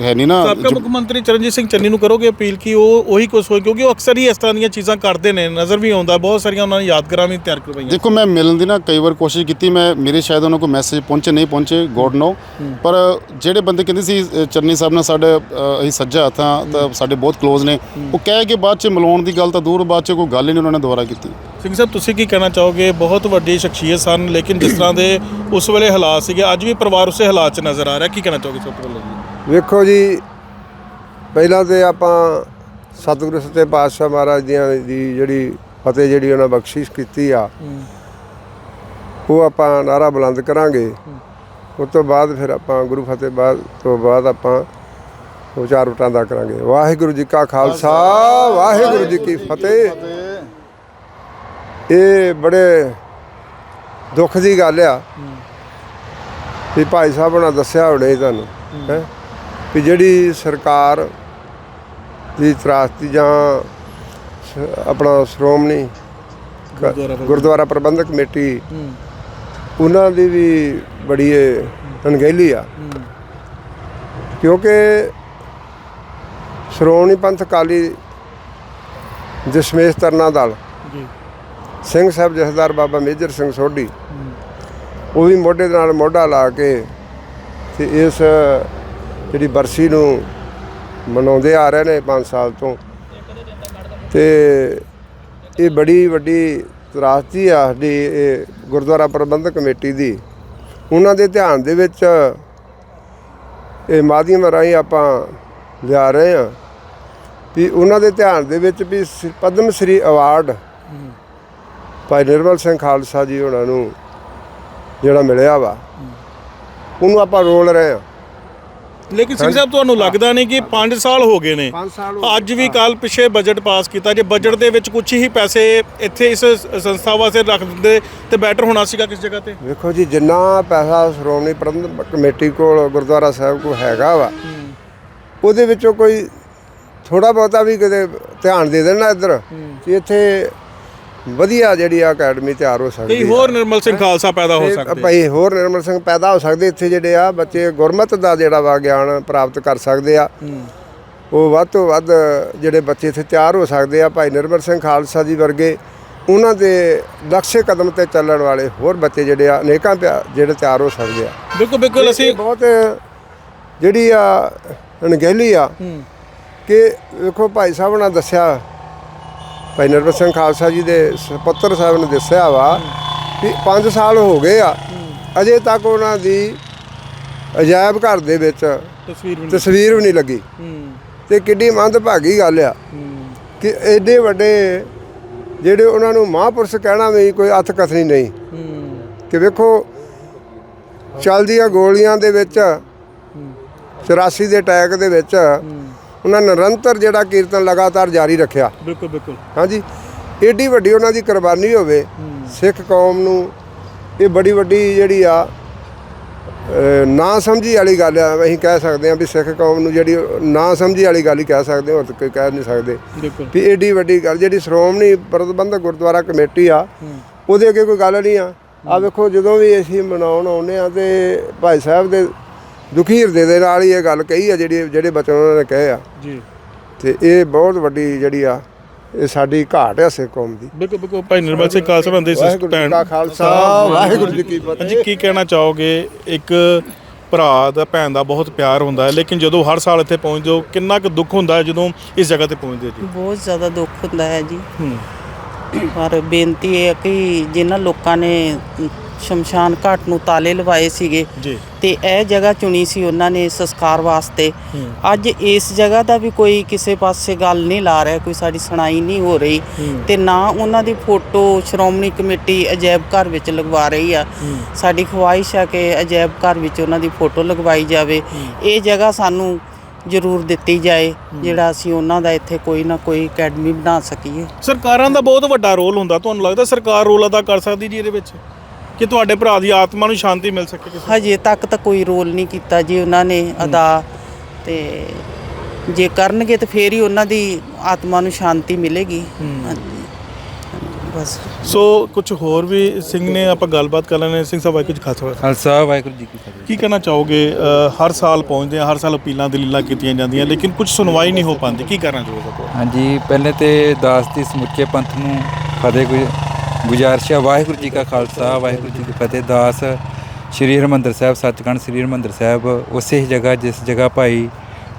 ਹੈ ਨਹੀਂ ਨਾ। ਸਾਬਕਾ ਮੁੱਖ ਮੰਤਰੀ ਚਰਨਜੀਤ ਸਿੰਘ ਚੰਨੀ ਨੂੰ ਕਰੋਗੇ ਅਪੀਲ ਕਿ ਉਹ ਉਹੀ ਕੁਝ ਹੋਏ ਕਿਉਂਕਿ ਉਹ ਅਕਸਰ ਹੀ ਇਸ ਤਰ੍ਹਾਂ ਦੀਆਂ ਚੀਜ਼ਾਂ ਕਰਦੇ ਨੇ ਨਜ਼ਰ ਵੀ ਆਉਂਦਾ ਬਹੁਤ ਸਾਰੀਆਂ ਉਹਨਾਂ ਨੇ ਯਾਦਗਾਰਾਂ ਵੀ ਤਿਆਰ ਕਰਵਾਈਆਂ। ਦੇਖੋ ਮੈਂ ਮਿਲਣ ਦੀ ਨਾ ਕਈ ਵਾਰ ਕੋਸ਼ਿਸ਼ ਕੀਤੀ ਮੈਂ ਮੇਰੇ ਸ਼ਾਇਦ ਉਹਨਾਂ ਕੋਲ ਮੈਸੇਜ ਪਹੁੰਚੇ ਨਹੀਂ ਪਹੁੰਚੇ ਗੋਡ ਨੋ ਪਰ ਜਿਹੜੇ ਬੰਦੇ ਕਹਿੰਦੇ ਸੀ ਅ, ਚੰਨੀ ਸਾਹਿਬ ਨਾਲ ਸਾਡੇ ਅ, ਅਸੀਂ ਸੱਜਾ ਹੱਥਾਂ ਤਾਂ ਸਾਡੇ ਬਹੁਤ ক্লোਜ਼ ਨੇ। ਉਹ ਕਹਿ ਕੇ ਬਾਅਦ ਚ ਮਿਲਾਉਣ ਦੀ ਗੱਲ ਤਾਂ ਦੂਰ ਬਾਅਦ ਚ ਕੋਈ ਗੱਲ ਹੀ ਨਹੀਂ ਉਹਨਾਂ ਨੇ ਦੁਬਾਰਾ ਕੀਤੀ। ਸਿੰਘ ਸਾਹਿਬ ਤੁਸੀਂ ਕੀ ਕਹਿਣਾ ਚਾਹੋਗੇ? ਬਹੁਤ ਵੱਡੀ ਸ਼ਖਸੀਅਤ ਸਨ ਲੇਕਿਨ ਜਿਸ ਤਰ੍ਹਾਂ ਦੇ ਉਸ ਵੇਲੇ ਹਾਲਾਤ ਸੀਗੇ ਅੱਜ ਵੀ ਪਰਿਵਾਰ ਉਸੇ ਹਾਲਾਤ 'ਚ ਨਜ਼ਰ ਆ ਰਿਹਾ ਕੀ ਕਹਿਣਾ ਚਾਹੋਗੇ ਸਭ ਤੋਂ ਪਹਿਲਾਂ ਜੀ ਵੇਖੋ ਜੀ ਪਹਿਲਾਂ ਤੇ ਆਪਾਂ ਸਤਿਗੁਰੂ ਸੱਚੇ ਪਾਤਸ਼ਾਹ ਮਹਾਰਾਜ ਦੀਆਂ ਦੀ ਜਿਹੜੀ ਫਤਿਹ ਜਿਹੜੀ ਉਹਨਾਂ ਬਖਸ਼ਿਸ਼ ਕੀਤੀ ਆ ਉਹ ਆਪਾਂ ਨਾਰਾ ਬੁਲੰਦ ਕਰਾਂਗੇ। ਉਸ ਤੋਂ ਬਾਅਦ ਫਿਰ ਆਪਾਂ ਗੁਰੂ ਫਤਿਹ ਬਾਅਦ ਤੋਂ ਬਾਅਦ ਆਪਾਂ ਉਚਾਰ ਉਟਾਂਦਾ ਕਰਾਂਗੇ। ਵਾਹਿਗੁਰੂ ਜੀ ਕਾ ਖਾਲਸਾ ਵਾਹਿਗੁਰੂ ਜੀ ਕੀ ਫਤਿਹ। ਇਹ ਬੜੇ ਦੁੱਖ ਦੀ ਗੱਲ ਆ। ਵੀ ਭਾਈ ਸਾਹਿਬ ਨੇ ਦੱਸਿਆ ਹੋਣੇ ਤੁਹਾਨੂੰ ਹੈ? ਵੀ ਜਿਹੜੀ ਸਰਕਾਰ ਦੀ ਤਰਾਸਤੀ ਜਾਂ ਆਪਣਾ ਸ਼੍ਰੋਮਣੀ ਕ- ਗੁਰਦੁਆਰਾ ਪ੍ਰਬੰਧਕ। ਕਮੇਟੀ ਉਹਨਾਂ ਦੀ ਵੀ ਬੜੀ ਅਣਗਹਿਲੀ ਆ। ਕਿਉਂਕਿ ਸ਼੍ਰੋਮਣੀ ਪੰਥ ਅਕਾਲੀ ਦਸ਼ਮੇਸ਼ ਤਰਨਾ ਦਲ ਜੀ। ਸਿੰਘ ਸਾਹਿਬ ਜਥੇਦਾਰ ਬਾਬਾ ਮੇਜਰ ਸਿੰਘ ਸੋਢੀ ਉਹ ਵੀ ਮੋਢੇ ਦੇ ਨਾਲ ਮੋਢਾ ਲਾ ਕੇ ਤੇ ਇਸ ਜਿਹੜੀ ਬਰਸੀ ਨੂੰ ਮਨਾਉਂਦੇ ਆ ਰਹੇ ਨੇ 5 ਸਾਲ ਤੋਂ। ਤੇ ਇਹ ਬੜੀ ਵੱਡੀ ਤਰਾਸਦੀ ਆ ਸਾਡੀ ਇਹ ਗੁਰਦੁਆਰਾ ਪ੍ਰਬੰਧਕ ਕਮੇਟੀ ਦੀ। ਉਹਨਾਂ ਦੇ ਧਿਆਨ ਦੇ ਵਿੱਚ ਇਹ ਮਾਧਿਅਮ ਰਾਹੀਂ ਆਪਾਂ ਲਿਆ ਰਹੇ ਆ ਵੀ ਉਹਨਾਂ ਦੇ ਧਿਆਨ ਦੇ ਵਿੱਚ ਵੀ ਪਦਮ ਸ੍ਰੀ ਅਵਾਰਡ ਭਾਈ ਨਿਰਮਲ ਸਿੰਘ ਖਾਲਸਾ ਜੀ ਉਹਨਾਂ ਨੂੰ ਜਿਹੜਾ ਮਿਲਿਆ ਵਾ, ਉਹਨੂੰ ਆਪਾਂ ਰੋਲ ਰਹੇ ਆ ਲੇਕਿਨ ਸਿੰਘ ਸਾਹਿਬ ਤੁਹਾਨੂੰ ਲੱਗਦਾ ਨਹੀਂ ਕਿ 5 ਸਾਲ ਹੋ ਗਏ ਨੇ? 5 ਸਾਲ ਅੱਜ ਵੀ ਕੱਲ ਪਿਛੇ ਬਜਟ ਪਾਸ ਕੀਤਾ। ਜੇ ਬਜਟ ਦੇ ਵਿੱਚ ਕੁਝ ਹੀ ਪੈਸੇ ਇੱਥੇ ਇਸ ਸੰਸਥਾ ਵਾਸਤੇ ਰੱਖ ਦਿੰਦੇ ਤੇ ਬੈਟਰ ਹੋਣਾ ਸੀਗਾ ਕਿਸ ਜਗ੍ਹਾ ਤੇ? ਵੇਖੋ ਜੀ ਜਿੰਨਾ ਪੈਸਾ ਸ਼੍ਰੋਮਣੀ ਪ੍ਰਬੰਧਕ ਕਮੇਟੀ ਕੋਲ ਗੁਰਦੁਆਰਾ ਸਾਹਿਬ ਕੋਲ ਹੈਗਾ ਵਾ ਉਹਦੇ ਵਿੱਚੋਂ ਕੋਈ ਥੋੜਾ ਬਹੁਤਾ ਵੀ ਕਿਤੇ ਧਿਆਨ ਦੇ ਦੇਣਾ ਇੱਧਰ ਕਿ ਇੱਥੇ ਵਧੀਆ ਜਿਹੜੀ ਆ ਅਕੈਡਮੀ ਤਿਆਰ ਹੋ ਸਕਦੀ ਕਈ। ਹੋਰ ਨਿਰਮਲ ਸਿੰਘ ਖਾਲਸਾ ਪੈਦਾ ਹੋ ਸਕਦੇ। ਭਾਈ ਹੋਰ ਨਿਰਮਲ ਸਿੰਘ ਪੈਦਾ ਹੋ ਸਕਦੇ ਇੱਥੇ ਜਿਹੜੇ ਆ ਬੱਚੇ ਗੁਰਮਤ ਦਾ ਜਿਹੜਾ ਵਾ ਗਿਆਨ ਪ੍ਰਾਪਤ ਕਰ ਸਕਦੇ ਆ। ਉਹ ਵੱਧ ਤੋਂ ਵੱਧ ਜਿਹੜੇ ਬੱਚੇ ਇੱਥੇ ਤਿਆਰ ਹੋ ਸਕਦੇ ਆ ਭਾਈ ਨਿਰਮਲ ਸਿੰਘ ਖਾਲਸਾ ਜੀ ਵਰਗੇ ਉਹਨਾਂ ਦੇ ਲਕਸ਼ੇ ਕਦਮ ਤੇ ਚੱਲਣ ਵਾਲੇ ਹੋਰ ਬੱਚੇ ਜਿਹੜੇ ਆ ਅਨੇਕਾਂ ਪਿਆ- ਜਿਹੜੇ ਤਿਆਰ ਹੋ ਸਕਦੇ ਆ। ਬਿਲਕੁਲ ਬਿਲਕੁਲ ਅਸੀਂ ਬਹੁਤ ਜਿਹੜੀ ਆ ਅਣਗਹਿਲੀ ਆ ਕਿ ਵੇਖੋ ਭਾਈ ਸਾਹਿਬ ਨੇ ਦੱਸਿਆ ਭਾਈ ਨਿਰਮਲ ਸਿੰਘ ਖਾਲਸਾ ਜੀ ਦੇ ਸੁਪੁੱਤਰ ਸਾਹਿਬ ਨੇ ਦੱਸਿਆ ਵਾ ਕਿ 5 ਸਾਲ ਹੋ ਗਏ ਆ ਅਜੇ ਤੱਕ ਉਹਨਾਂ ਦੀ ਅਜਾਇਬ ਘਰ ਦੇ ਵਿੱਚ ਤਸਵੀਰ ਵੀ ਤਸਵੀਰ ਵੀ ਨਹੀਂ ਲੱਗੀ। ਤੇ ਕਿੱਡੀ ਮੰਦਭਾਗੀ ਗੱਲ ਆ ਕਿ ਐਡੇ ਵੱਡੇ ਜਿਹੜੇ ਉਹਨਾਂ ਨੂੰ ਮਹਾਂਪੁਰਸ਼ ਕਹਿਣਾ ਵੀ ਕੋਈ ਅਥ ਕਥਨੀ ਨਹੀਂ। ਕਿ ਵੇਖੋ ਚੱਲਦੀਆਂ ਗੋਲੀਆਂ ਦੇ ਵਿੱਚ 84 ਦੇ ਅਟੈਕ ਦੇ ਵਿੱਚ ਉਹਨਾਂ ਨਿਰੰਤਰ ਜਿਹੜਾ ਕੀਰਤਨ ਲਗਾਤਾਰ ਜਾਰੀ ਰੱਖਿਆ। ਬਿਲਕੁਲ ਬਿਲਕੁਲ। ਹਾਂਜੀ? ਏਡੀ ਵੱਡੀ ਉਹਨਾਂ ਦੀ ਕੁਰਬਾਨੀ ਹੋਵੇ ਸਿੱਖ ਕੌਮ ਨੂੰ ਇਹ ਬੜੀ ਵੱਡੀ ਜਿਹੜੀ ਆ ਨਾ ਸਮਝੀ ਵਾਲੀ ਗੱਲ ਆ ਅਸੀਂ ਕਹਿ ਸਕਦੇ ਹਾਂ ਵੀ ਸਿੱਖ ਕੌਮ ਨੂੰ ਜਿਹੜੀ ਨਾ ਸਮਝੀ ਵਾਲੀ ਗੱਲ ਹੀ ਕਹਿ ਸਕਦੇ ਹਾਂ ਕੋਈ ਕਹਿ ਨਹੀਂ ਸਕਦੇ। ਵੀ ਏਡੀ ਵੱਡੀ ਗੱਲ ਜਿਹੜੀ ਸ਼੍ਰੋਮਣੀ ਪ੍ਰਬੰਧਕ ਗੁਰਦੁਆਰਾ ਕਮੇਟੀ ਆ ਉਹਦੇ ਅੱਗੇ ਕੋਈ ਗੱਲ ਨਹੀਂ ਆ। ਆ ਵੇਖੋ ਜਦੋਂ ਵੀ ਅਸੀਂ ਮਨਾਉਣ ਆਉਂਦੇ ਆ ਤੇ ਭਾਈ ਸਾਹਿਬ ਦੇ ਦੁਖੀ ਹਿਰਦੇ ਦੇ ਨਾਲ ਹੀ ਇਹ ਗੱਲ ਕਹੀ ਆ ਜਿਹੜੀ ਜਿਹੜੇ ਬਚਨ ਉਹਨਾਂ ਨੇ ਕਹੇ ਆ। ਜੀ। ਤੇ ਇਹ ਬਹੁਤ ਵੱਡੀ ਜਿਹੜੀ ਆ ਇਹ ਸਾਡੀ ਘਾਟ ਆ ਸਿੱਖ ਕੌਮ ਦੀ। ਬਿਲਕੁਲ ਬਿਲਕੁਲ। ਭਾਈ ਨਿਰਮਲ ਸਿੰਘ ਖਾਲਸਾ ਬੰਦੇ ਵਾਹਿਗੁਰੂ ਜੀ ਕਾ ਖਾਲਸਾ ਵਾਹਿਗੁਰੂ ਜੀ ਕੀ ਫਤਿਹ। ਹਾਂਜੀ ਕੀ ਕਹਿਣਾ ਚਾਹੋਗੇ? ਇੱਕ ਭਰਾ ਦਾ ਭੈਣ ਦਾ ਬਹੁਤ ਪਿਆਰ ਹੁੰਦਾ ਹੈ ਲੇਕਿਨ ਜਦੋਂ ਹਰ ਸਾਲ ਇੱਥੇ ਪਹੁੰਚਦੇ ਹੋ ਕਿੰਨਾ ਕੁ ਦੁੱਖ ਹੁੰਦਾ ਹੈ ਜਦੋਂ ਇਸ ਜਗ੍ਹਾ ਤੇ ਪਹੁੰਚਦੇ ਹੋ ਜੀ? ਬਹੁਤ ਜ਼ਿਆਦਾ ਦੁੱਖ ਹੁੰਦਾ ਹੈ ਜੀ। ਹੂੰ। ਪਰ ਬੇਨਤੀ ਇਹ ਹੈ ਕਿ ਜਿਨ੍ਹਾਂ ਲੋਕਾਂ ਨੇ ਸ਼ਮਸ਼ਾਨ ਘਾਟ ਨੂੰ ਤਾਲੇ ਲਵਾਏ ਸੀਗੇ ਜੀ। ਤੇ ਇਹ ਜਗ੍ਹਾ ਚੁਣੀ ਸੀ ਉਹਨਾਂ ਨੇ ਸੰਸਕਾਰ ਵਾਸਤੇ। ਅੱਜ ਇਸ ਜਗ੍ਹਾ ਦਾ ਵੀ ਕੋਈ ਕਿਸੇ ਪਾਸੇ ਗੱਲ ਨਹੀਂ ਲਾ ਰਿਹਾ ਕੋਈ ਸਾਡੀ ਸੁਣਾਈ ਨਹੀਂ ਹੋ ਰਹੀ। ਤੇ ਨਾ ਉਹਨਾਂ ਦੀ ਫੋਟੋ ਸ਼੍ਰੋਮਣੀ ਕਮੇਟੀ ਅਜਾਇਬ ਘਰ ਵਿੱਚ ਲਗਵਾ ਰਹੀ ਆ। ਸਾਡੀ ਖਵਾਇਸ਼ ਆ ਕਿ ਅਜਾਇਬ ਘਰ ਵਿੱਚ ਉਹਨਾਂ ਦੀ ਫੋਟੋ ਲਗਵਾਈ ਜਾਵੇ। ਇਹ ਜਗ੍ਹਾ ਸਾਨੂੰ ਜ਼ਰੂਰ ਦਿੱਤੀ ਜਾਏ ਜਿਹੜਾ ਅਸੀਂ ਉਹਨਾਂ ਦਾ ਇੱਥੇ ਕੋਈ ਨਾ ਕੋਈ ਅਕੈਡਮੀ ਬਣਾ ਸਕੀਏ। ਸਰਕਾਰਾਂ ਦਾ ਬਹੁਤ ਵੱਡਾ ਰੋਲ ਹੁੰਦਾ ਤੁਹਾਨੂੰ ਲੱਗਦਾ ਸਰਕਾਰ ਰੋਲ ਅਦਾ ਕਰ ਸਕਦੀ ਜੀ ਇਹਦੇ ਵਿੱਚ? ਕਿ ਤੁਹਾਡੇ ਭਰਾ ਦੀ ਆਤਮਾ ਨੂੰ ਸ਼ਾਂਤੀ ਮਿਲ ਸਕੇ ਕਿਸੇ ਹਜੇ ਤੱਕ ਤਾਂ ਕੋਈ ਰੋਲ ਨਹੀਂ ਕੀਤਾ ਜੀ ਉਹਨਾਂ ਨੇ ਅਦਾ ਤੇ ਜੇ ਕਰਨਗੇ ਤਾਂ ਫੇਰ ਹੀ ਉਹਨਾਂ ਦੀ ਆਤਮਾ ਨੂੰ ਸ਼ਾਂਤੀ ਮਿਲੇਗੀ। ਹਾਂਜੀ। ਬਸ। ਸੋ ਕੁਝ ਹੋਰ ਵੀ ਸਿੰਘ ਨੇ ਆਪਾਂ ਗੱਲਬਾਤ ਕਰ ਲੈਣੇ ਸਿੰਘ ਸਾਹਿਬ ਵਾਹਿਗੁਰੂ ਜੀ ਕਾ ਖਾਲਸਾ। ਖਾਲਸਾ ਵਾਹਿਗੁਰੂ ਜੀ ਕੀ ਫਤਿਹ। ਕੀ ਕਹਿਣਾ ਚਾਹੋਗੇ? ਅ, ਹਰ ਸਾਲ ਪਹੁੰਚਦੇ ਆ ਹਰ ਸਾਲ ਅਪੀਲਾਂ ਦਲੀਲਾਂ ਕੀਤੀਆਂ ਜਾਂਦੀਆਂ ਲੇਕਿਨ ਕੁਝ ਸੁਣਵਾਈ ਨਹੀਂ ਹੋ ਪਾਉਂਦੀ। ਕੀ ਕਰਨਾ ਚਾਹੋਗੇ? ਹਾਂਜੀ ਪਹਿਲੇ ਤੇ ਦਾਸ ਦੀ ਸਮੁੱਚੇ ਪੰਥ ਨੂੰ ਫਤਿਹ ਗੁ- ਗੁਜ਼ਾਰਿਸ਼ ਹੈ ਵਾਹਿਗੁਰੂ ਜੀ ਕਾ ਖਾਲਸਾ, ਵਾਹਿਗੁਰੂ ਜੀ ਕੀ ਫਤਿਹ। ਦਾਸ ਸ਼੍ਰੀ ਹਰਿਮੰਦਰ ਸਾਹਿਬ ਸੱਚਖੰਡ ਸ਼੍ਰੀ ਹਰਿਮੰਦਰ ਸਾਹਿਬ, ਉਸੇ ਹੀ ਜਗ੍ਹਾ, ਜਿਸ ਜਗ੍ਹਾ ਭਾਈ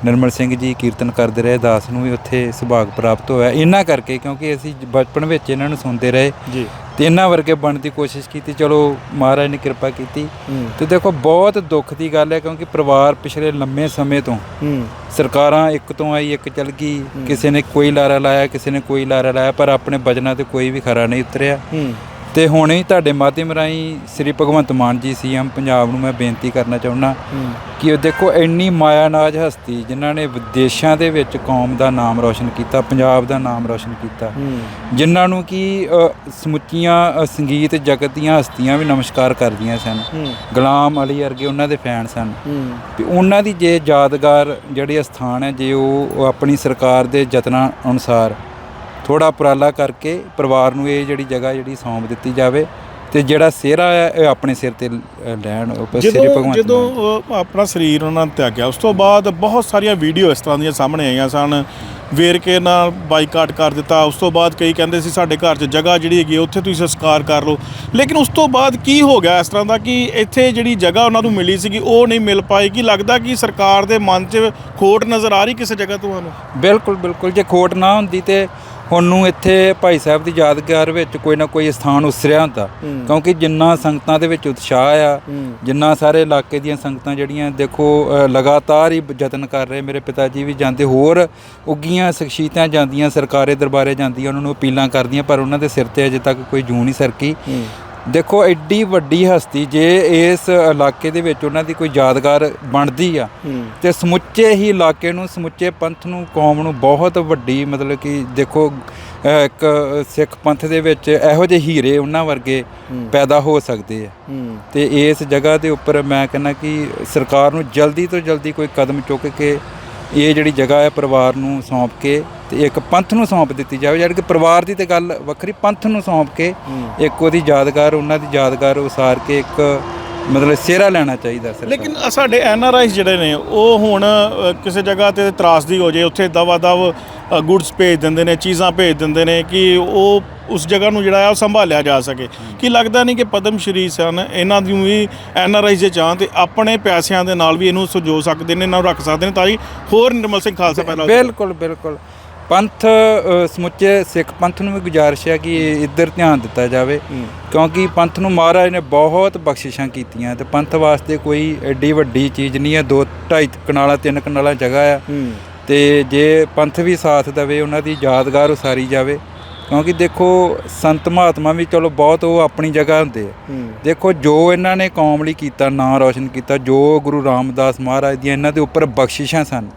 ਨਿਰਮਲ ਸਿੰਘ ਜੀ ਕੀਰਤਨ ਕਰਦੇ ਰਹੇ ਦਾਸ ਨੂੰ ਵੀ ਉੱਥੇ ਸੁਭਾਗ ਪ੍ਰਾਪਤ ਹੋਇਆ। ਇਹਨਾਂ ਕਰਕੇ ਕਿਉਂਕਿ ਅਸੀਂ ਬਚਪਨ ਵਿੱਚ ਇਹਨਾਂ ਨੂੰ ਸੁਣਦੇ ਰਹੇ ਜੀ। ਤੇ ਇਹਨਾਂ ਵਰਗੇ ਬਣਨ ਦੀ ਕੋਸ਼ਿਸ਼ ਕੀਤੀ। ਚਲੋ ਮਹਾਰਾਜ ਨੇ ਕਿਰਪਾ ਕੀਤੀ। ਤੇ ਦੇਖੋ ਬਹੁਤ ਦੁੱਖ ਦੀ ਗੱਲ ਹੈ ਕਿਉਂਕਿ ਪਰਿਵਾਰ ਪਿਛਲੇ ਲੰਮੇ ਸਮੇਂ ਤੋਂ ਸਰਕਾਰਾਂ ਇੱਕ ਤੋਂ ਆਈ ਇੱਕ ਚਲ ਗਈ। ਕਿਸੇ ਨੇ ਕੋਈ ਲਾਰਾ ਲਾਇਆ ਕਿਸੇ ਨੇ ਕੋਈ ਲਾਰਾ ਲਾਇਆ ਪਰ ਆਪਣੇ ਬਜਨਾਂ ਤੇ ਕੋਈ ਵੀ ਖਰਾ ਨਹੀਂ ਉਤਰਿਆ। ਤੇ ਹੁਣ ਹੀ ਤੁਹਾਡੇ ਮਾਧਿਅਮ ਰਾਹੀਂ ਸ੍ਰੀ ਭਗਵੰਤ ਮਾਨ ਜੀ ਸੀਐਮ ਪੰਜਾਬ ਨੂੰ ਮੈਂ ਬੇਨਤੀ ਕਰਨਾ ਚਾਹੁੰਦਾ ਕਿ ਉਹ ਦੇਖੋ ਇੰਨੀ ਮਾਇਆਨਾਜ ਹਸਤੀ ਜਿਨ੍ਹਾਂ ਨੇ ਵਿਦੇਸ਼ਾਂ ਦੇ ਵਿੱਚ ਕੌਮ ਦਾ ਨਾਮ ਰੌਸ਼ਨ ਕੀਤਾ ਪੰਜਾਬ ਦਾ ਨਾਮ ਰੌਸ਼ਨ ਕੀਤਾ ਜਿਨ੍ਹਾਂ ਨੂੰ ਕਿ ਸਮੁੱਚੀਆਂ ਸੰਗੀਤ ਜਗਤ ਦੀਆਂ ਹਸਤੀਆਂ ਵੀ ਨਮਸਕਾਰ ਕਰਦੀਆਂ ਸਨ। ਗੁਲਾਮ ਅਲੀ ਵਰਗੇ ਉਹਨਾਂ ਦੇ ਫੈਨ ਸਨ। ਤੇ ਉਹਨਾਂ ਦੀ ਜੇ ਯਾਦਗਾਰ ਜਿਹੜੇ ਸਥਾਨ ਹੈ ਜੇ ਉਹ ਆਪਣੀ ਸਰਕਾਰ ਦੇ ਯਤਨਾਂ ਅਨੁਸਾਰ ਥੋੜਾ ਉਪਰਾਲਾ ਕਰਕੇ ਪਰਿਵਾਰ ਨੂੰ ਇਹ ਜਿਹੜੀ ਜਗ੍ਹਾ ਜਿਹੜੀ ਸੌਂਪ ਦਿੱਤੀ ਜਾਵੇ ਤੇ ਜਿਹੜਾ ਸਿਹਰਾ ਹੈ ਇਹ ਆਪਣੇ ਸਿਰ ਤੇ ਲੈਣ ਉਹ ਸ੍ਰੀ ਜਦੋਂ ਭਗਵੰਤ ਜਦੋਂ ਆਪਣਾ ਸਰੀਰ ਉਹਨਾਂ ਨੇ ਤਿਆਗਿਆ ਉਸ ਤੋਂ ਬਾਅਦ ਬਹੁਤ ਸਾਰੀਆਂ ਵੀਡੀਓ ਇਸ ਤਰ੍ਹਾਂ ਦੀਆਂ ਸਾਹਮਣੇ ਆਈਆਂ ਸਨ। ਵੇਰਕੇ ਨਾਲ ਬਾਈਕਾਟ ਕਰ ਦਿੱਤਾ ਉਸ ਤੋਂ ਬਾਅਦ ਕਈ ਕਹਿੰਦੇ ਸੀ ਸਾਡੇ ਘਰ 'ਚ ਜਗ੍ਹਾ ਜਿਹੜੀ ਹੈਗੀ ਉੱਥੇ ਤੁਸੀਂ ਸੰਸਕਾਰ ਕਰ ਲਓ। ਲੇਕਿਨ ਉਸ ਤੋਂ ਬਾਅਦ ਕੀ ਹੋ ਗਿਆ ਇਸ ਤਰ੍ਹਾਂ ਦਾ ਕਿ ਇੱਥੇ ਜਿਹੜੀ ਜਗ੍ਹਾ ਉਹਨਾਂ ਨੂੰ ਮਿਲੀ ਸੀਗੀ ਉਹ ਨਹੀਂ ਮਿਲ ਪਾਈ। ਕਿ ਲੱਗਦਾ ਕਿ ਸਰਕਾਰ ਦੇ ਮਨ 'ਚ ਖੋਟ ਨਜ਼ਰ ਆ ਰਹੀ ਕਿਸੇ ਜਗ੍ਹਾ ਤੁਹਾਨੂੰ ਬਿਲਕੁਲ ਬਿਲਕੁਲ। ਜੇ ਖੋਟ ਨਾ ਹੁੰਦੀ ਤੇ ਹੁਣ ਨੂੰ ਇੱਥੇ ਭਾਈ ਸਾਹਿਬ ਦੀ ਯਾਦਗਾਰ ਵਿੱਚ ਕੋਈ ਨਾ ਕੋਈ ਸਥਾਨ ਉਸਰਿਆ ਹੁੰਦਾ। ਕਿਉਂਕਿ ਜਿੰਨਾ ਸੰਗਤਾਂ ਦੇ ਵਿੱਚ ਉਤਸ਼ਾਹ ਆ ਜਿੰਨਾ ਸਾਰੇ ਇਲਾਕੇ ਦੀਆਂ ਸੰਗਤਾਂ ਜਿਹੜੀਆਂ ਦੇਖੋ ਲਗਾਤਾਰ ਹੀ ਯਤਨ ਕਰ ਰਹੇ ਮੇਰੇ ਪਿਤਾ ਜੀ ਵੀ ਜਾਂਦੇ ਹੋਰ ਉੱਗੀਆਂ ਸ਼ਖਸੀਅਤਾਂ ਜਾਂਦੀਆਂ ਸਰਕਾਰੀ ਦਰਬਾਰੇ ਜਾਂਦੀਆਂ ਉਹਨਾਂ ਨੂੰ ਅਪੀਲਾਂ ਕਰਦੀਆਂ ਪਰ ਉਹਨਾਂ ਦੇ ਸਿਰ ਤੇ ਅਜੇ ਤੱਕ ਕੋਈ ਜੂੰ ਨਹੀਂ ਸਰਕੀ। ਦੇਖੋ ਐਡੀ ਵੱਡੀ ਹਸਤੀ ਜੇ ਇਸ ਇਲਾਕੇ ਦੇ ਵਿੱਚ ਉਹਨਾਂ ਦੀ ਕੋਈ ਯਾਦਗਾਰ ਬਣਦੀ ਆ ਤੇ ਸਮੁੱਚੇ ਹੀ ਇਲਾਕੇ ਨੂੰ ਸਮੁੱਚੇ ਪੰਥ ਨੂੰ ਕੌਮ ਨੂੰ ਬਹੁਤ ਵੱਡੀ ਮਤਲਬ ਕਿ ਦੇਖੋ ਇੱਕ ਸਿੱਖ ਪੰਥ ਦੇ ਵਿੱਚ ਇਹੋ ਜਿਹੇ ਹੀਰੇ ਉਹਨਾਂ ਵਰਗੇ ਪੈਦਾ ਹੋ ਸਕਦੇ ਆ। ਤੇ ਇਸ ਜਗ੍ਹਾ ਦੇ ਉੱਪਰ ਮੈਂ ਕਹਿੰਦਾ ਕਿ ਸਰਕਾਰ ਨੂੰ ਜਲਦੀ ਤੋਂ ਜਲਦੀ ਕੋਈ ਕਦਮ ਚੁੱਕ ਕੇ ਇਹ ਜਿਹੜੀ ਜਗ੍ਹਾ ਹੈ ਪਰਿਵਾਰ ਨੂੰ ਸੌਂਪ ਕੇ ਤੇ ਇੱਕ ਪੰਥ ਨੂੰ ਸੌਂਪ ਦਿੱਤੀ ਜਾਵੇ ਜਿਹੜੀ ਕਿ ਪਰਿਵਾਰ ਦੀ ਤੇ ਗੱਲ ਵੱਖਰੀ ਪੰਥ ਨੂੰ ਸੌਂਪ ਕੇ ਇੱਕ ਉਹਦੀ ਯਾਦਗਾਰ ਉਹਨਾਂ ਦੀ ਯਾਦਗਾਰ ਉਸਾਰ ਕੇ ਇੱਕ ਮਤਲਬ ਸਿਹਰਾ ਲੈਣਾ ਚਾਹੀਦਾ ਸਰਕਾਰ ਲੇਕਿਨ ਸਾਡੇ ਐਨ ਆਰ ਆਈਸ ਜਿਹੜੇ ਨੇ ਉਹ ਹੁਣ ਕਿਸੇ ਜਗ੍ਹਾ ਤੇ ਤਰਾਸਦੀ ਹੋ ਜੇ ਉੱਥੇ ਦਵਾ ਦਵ ਗੁੱਡਸ ਭੇਜ ਦਿੰਦੇ ਨੇ ਚੀਜ਼ਾਂ ਭੇਜ ਦਿੰਦੇ ਨੇ ਕਿ ਉਹ ਉਸ ਜਗ੍ਹਾ ਨੂੰ ਜਿਹੜਾ ਆ ਉਹ ਸੰਭਾਲਿਆ ਜਾ ਸਕੇ। ਕੀ ਲੱਗਦਾ ਨਹੀਂ ਕਿ ਪਦਮ ਸ਼੍ਰੀ ਸਨ ਇਹਨਾਂ ਦੀ ਵੀ ਐਨ ਆਰ ਆਈਸ ਦੇ ਚਾਹ ਤੇ ਆਪਣੇ ਪੈਸਿਆਂ ਦੇ ਨਾਲ ਵੀ ਇਹਨੂੰ ਸਜੋ ਸਕਦੇ ਨੇ ਇਹਨਾਂ ਨੂੰ ਰੱਖ ਸਕਦੇ ਨੇ ਤਾਂ ਕਿ ਹੋਰ ਨਿਰਮਲ ਸਿੰਘ ਖਾਲਸਾ ਪਹਿਲਾਂ ਬਿਲਕੁਲ ਬਿਲਕੁਲ। ਪੰਥ ਸਮੁੱਚੇ ਸਿੱਖ ਪੰਥ ਨੂੰ ਵੀ ਗੁਜ਼ਾਰਿਸ਼ ਹੈ ਕਿ ਇੱਧਰ ਧਿਆਨ ਦਿੱਤਾ ਜਾਵੇ। ਕਿਉਂਕਿ ਪੰਥ ਨੂੰ ਮਹਾਰਾਜ ਨੇ ਬਹੁਤ ਬਖਸ਼ਿਸ਼ਾਂ ਕੀਤੀਆਂ ਤੇ ਪੰਥ ਵਾਸਤੇ ਕੋਈ ਐਡੀ ਵੱਡੀ ਚੀਜ਼ ਨਹੀਂ ਹੈ। ਦੋ ਢਾਈ ਕਨਾਲਾ ਤਿੰਨ ਕਨਾਲਾ ਜਗ੍ਹਾ ਆ। ਤੇ ਜੇ ਪੰਥ ਵੀ ਸਾਥ ਦੇਵੇ ਉਹਨਾਂ ਦੀ ਯਾਦਗਾਰ ਉਸਾਰੀ ਜਾਵੇ। ਕਿਉਂਕਿ ਦੇਖੋ ਸੰਤ ਮਹਾਤਮਾ ਵੀ ਚਲੋ ਬਹੁਤ ਉਹ ਆਪਣੀ ਜਗ੍ਹਾ ਹੁੰਦੇ ਆ। ਦੇਖੋ ਜੋ ਇਹਨਾਂ ਨੇ ਕੌਮ ਲਈ ਕੀਤਾ ਨਾਂ ਰੌਸ਼ਨ ਕੀਤਾ ਜੋ ਗੁਰੂ ਰਾਮਦਾਸ ਮਹਾਰਾਜ ਦੀਆਂ ਇਹਨਾਂ ਦੇ ਉੱਪਰ ਬਖਸ਼ਿਸ਼ਾਂ ਸਨ।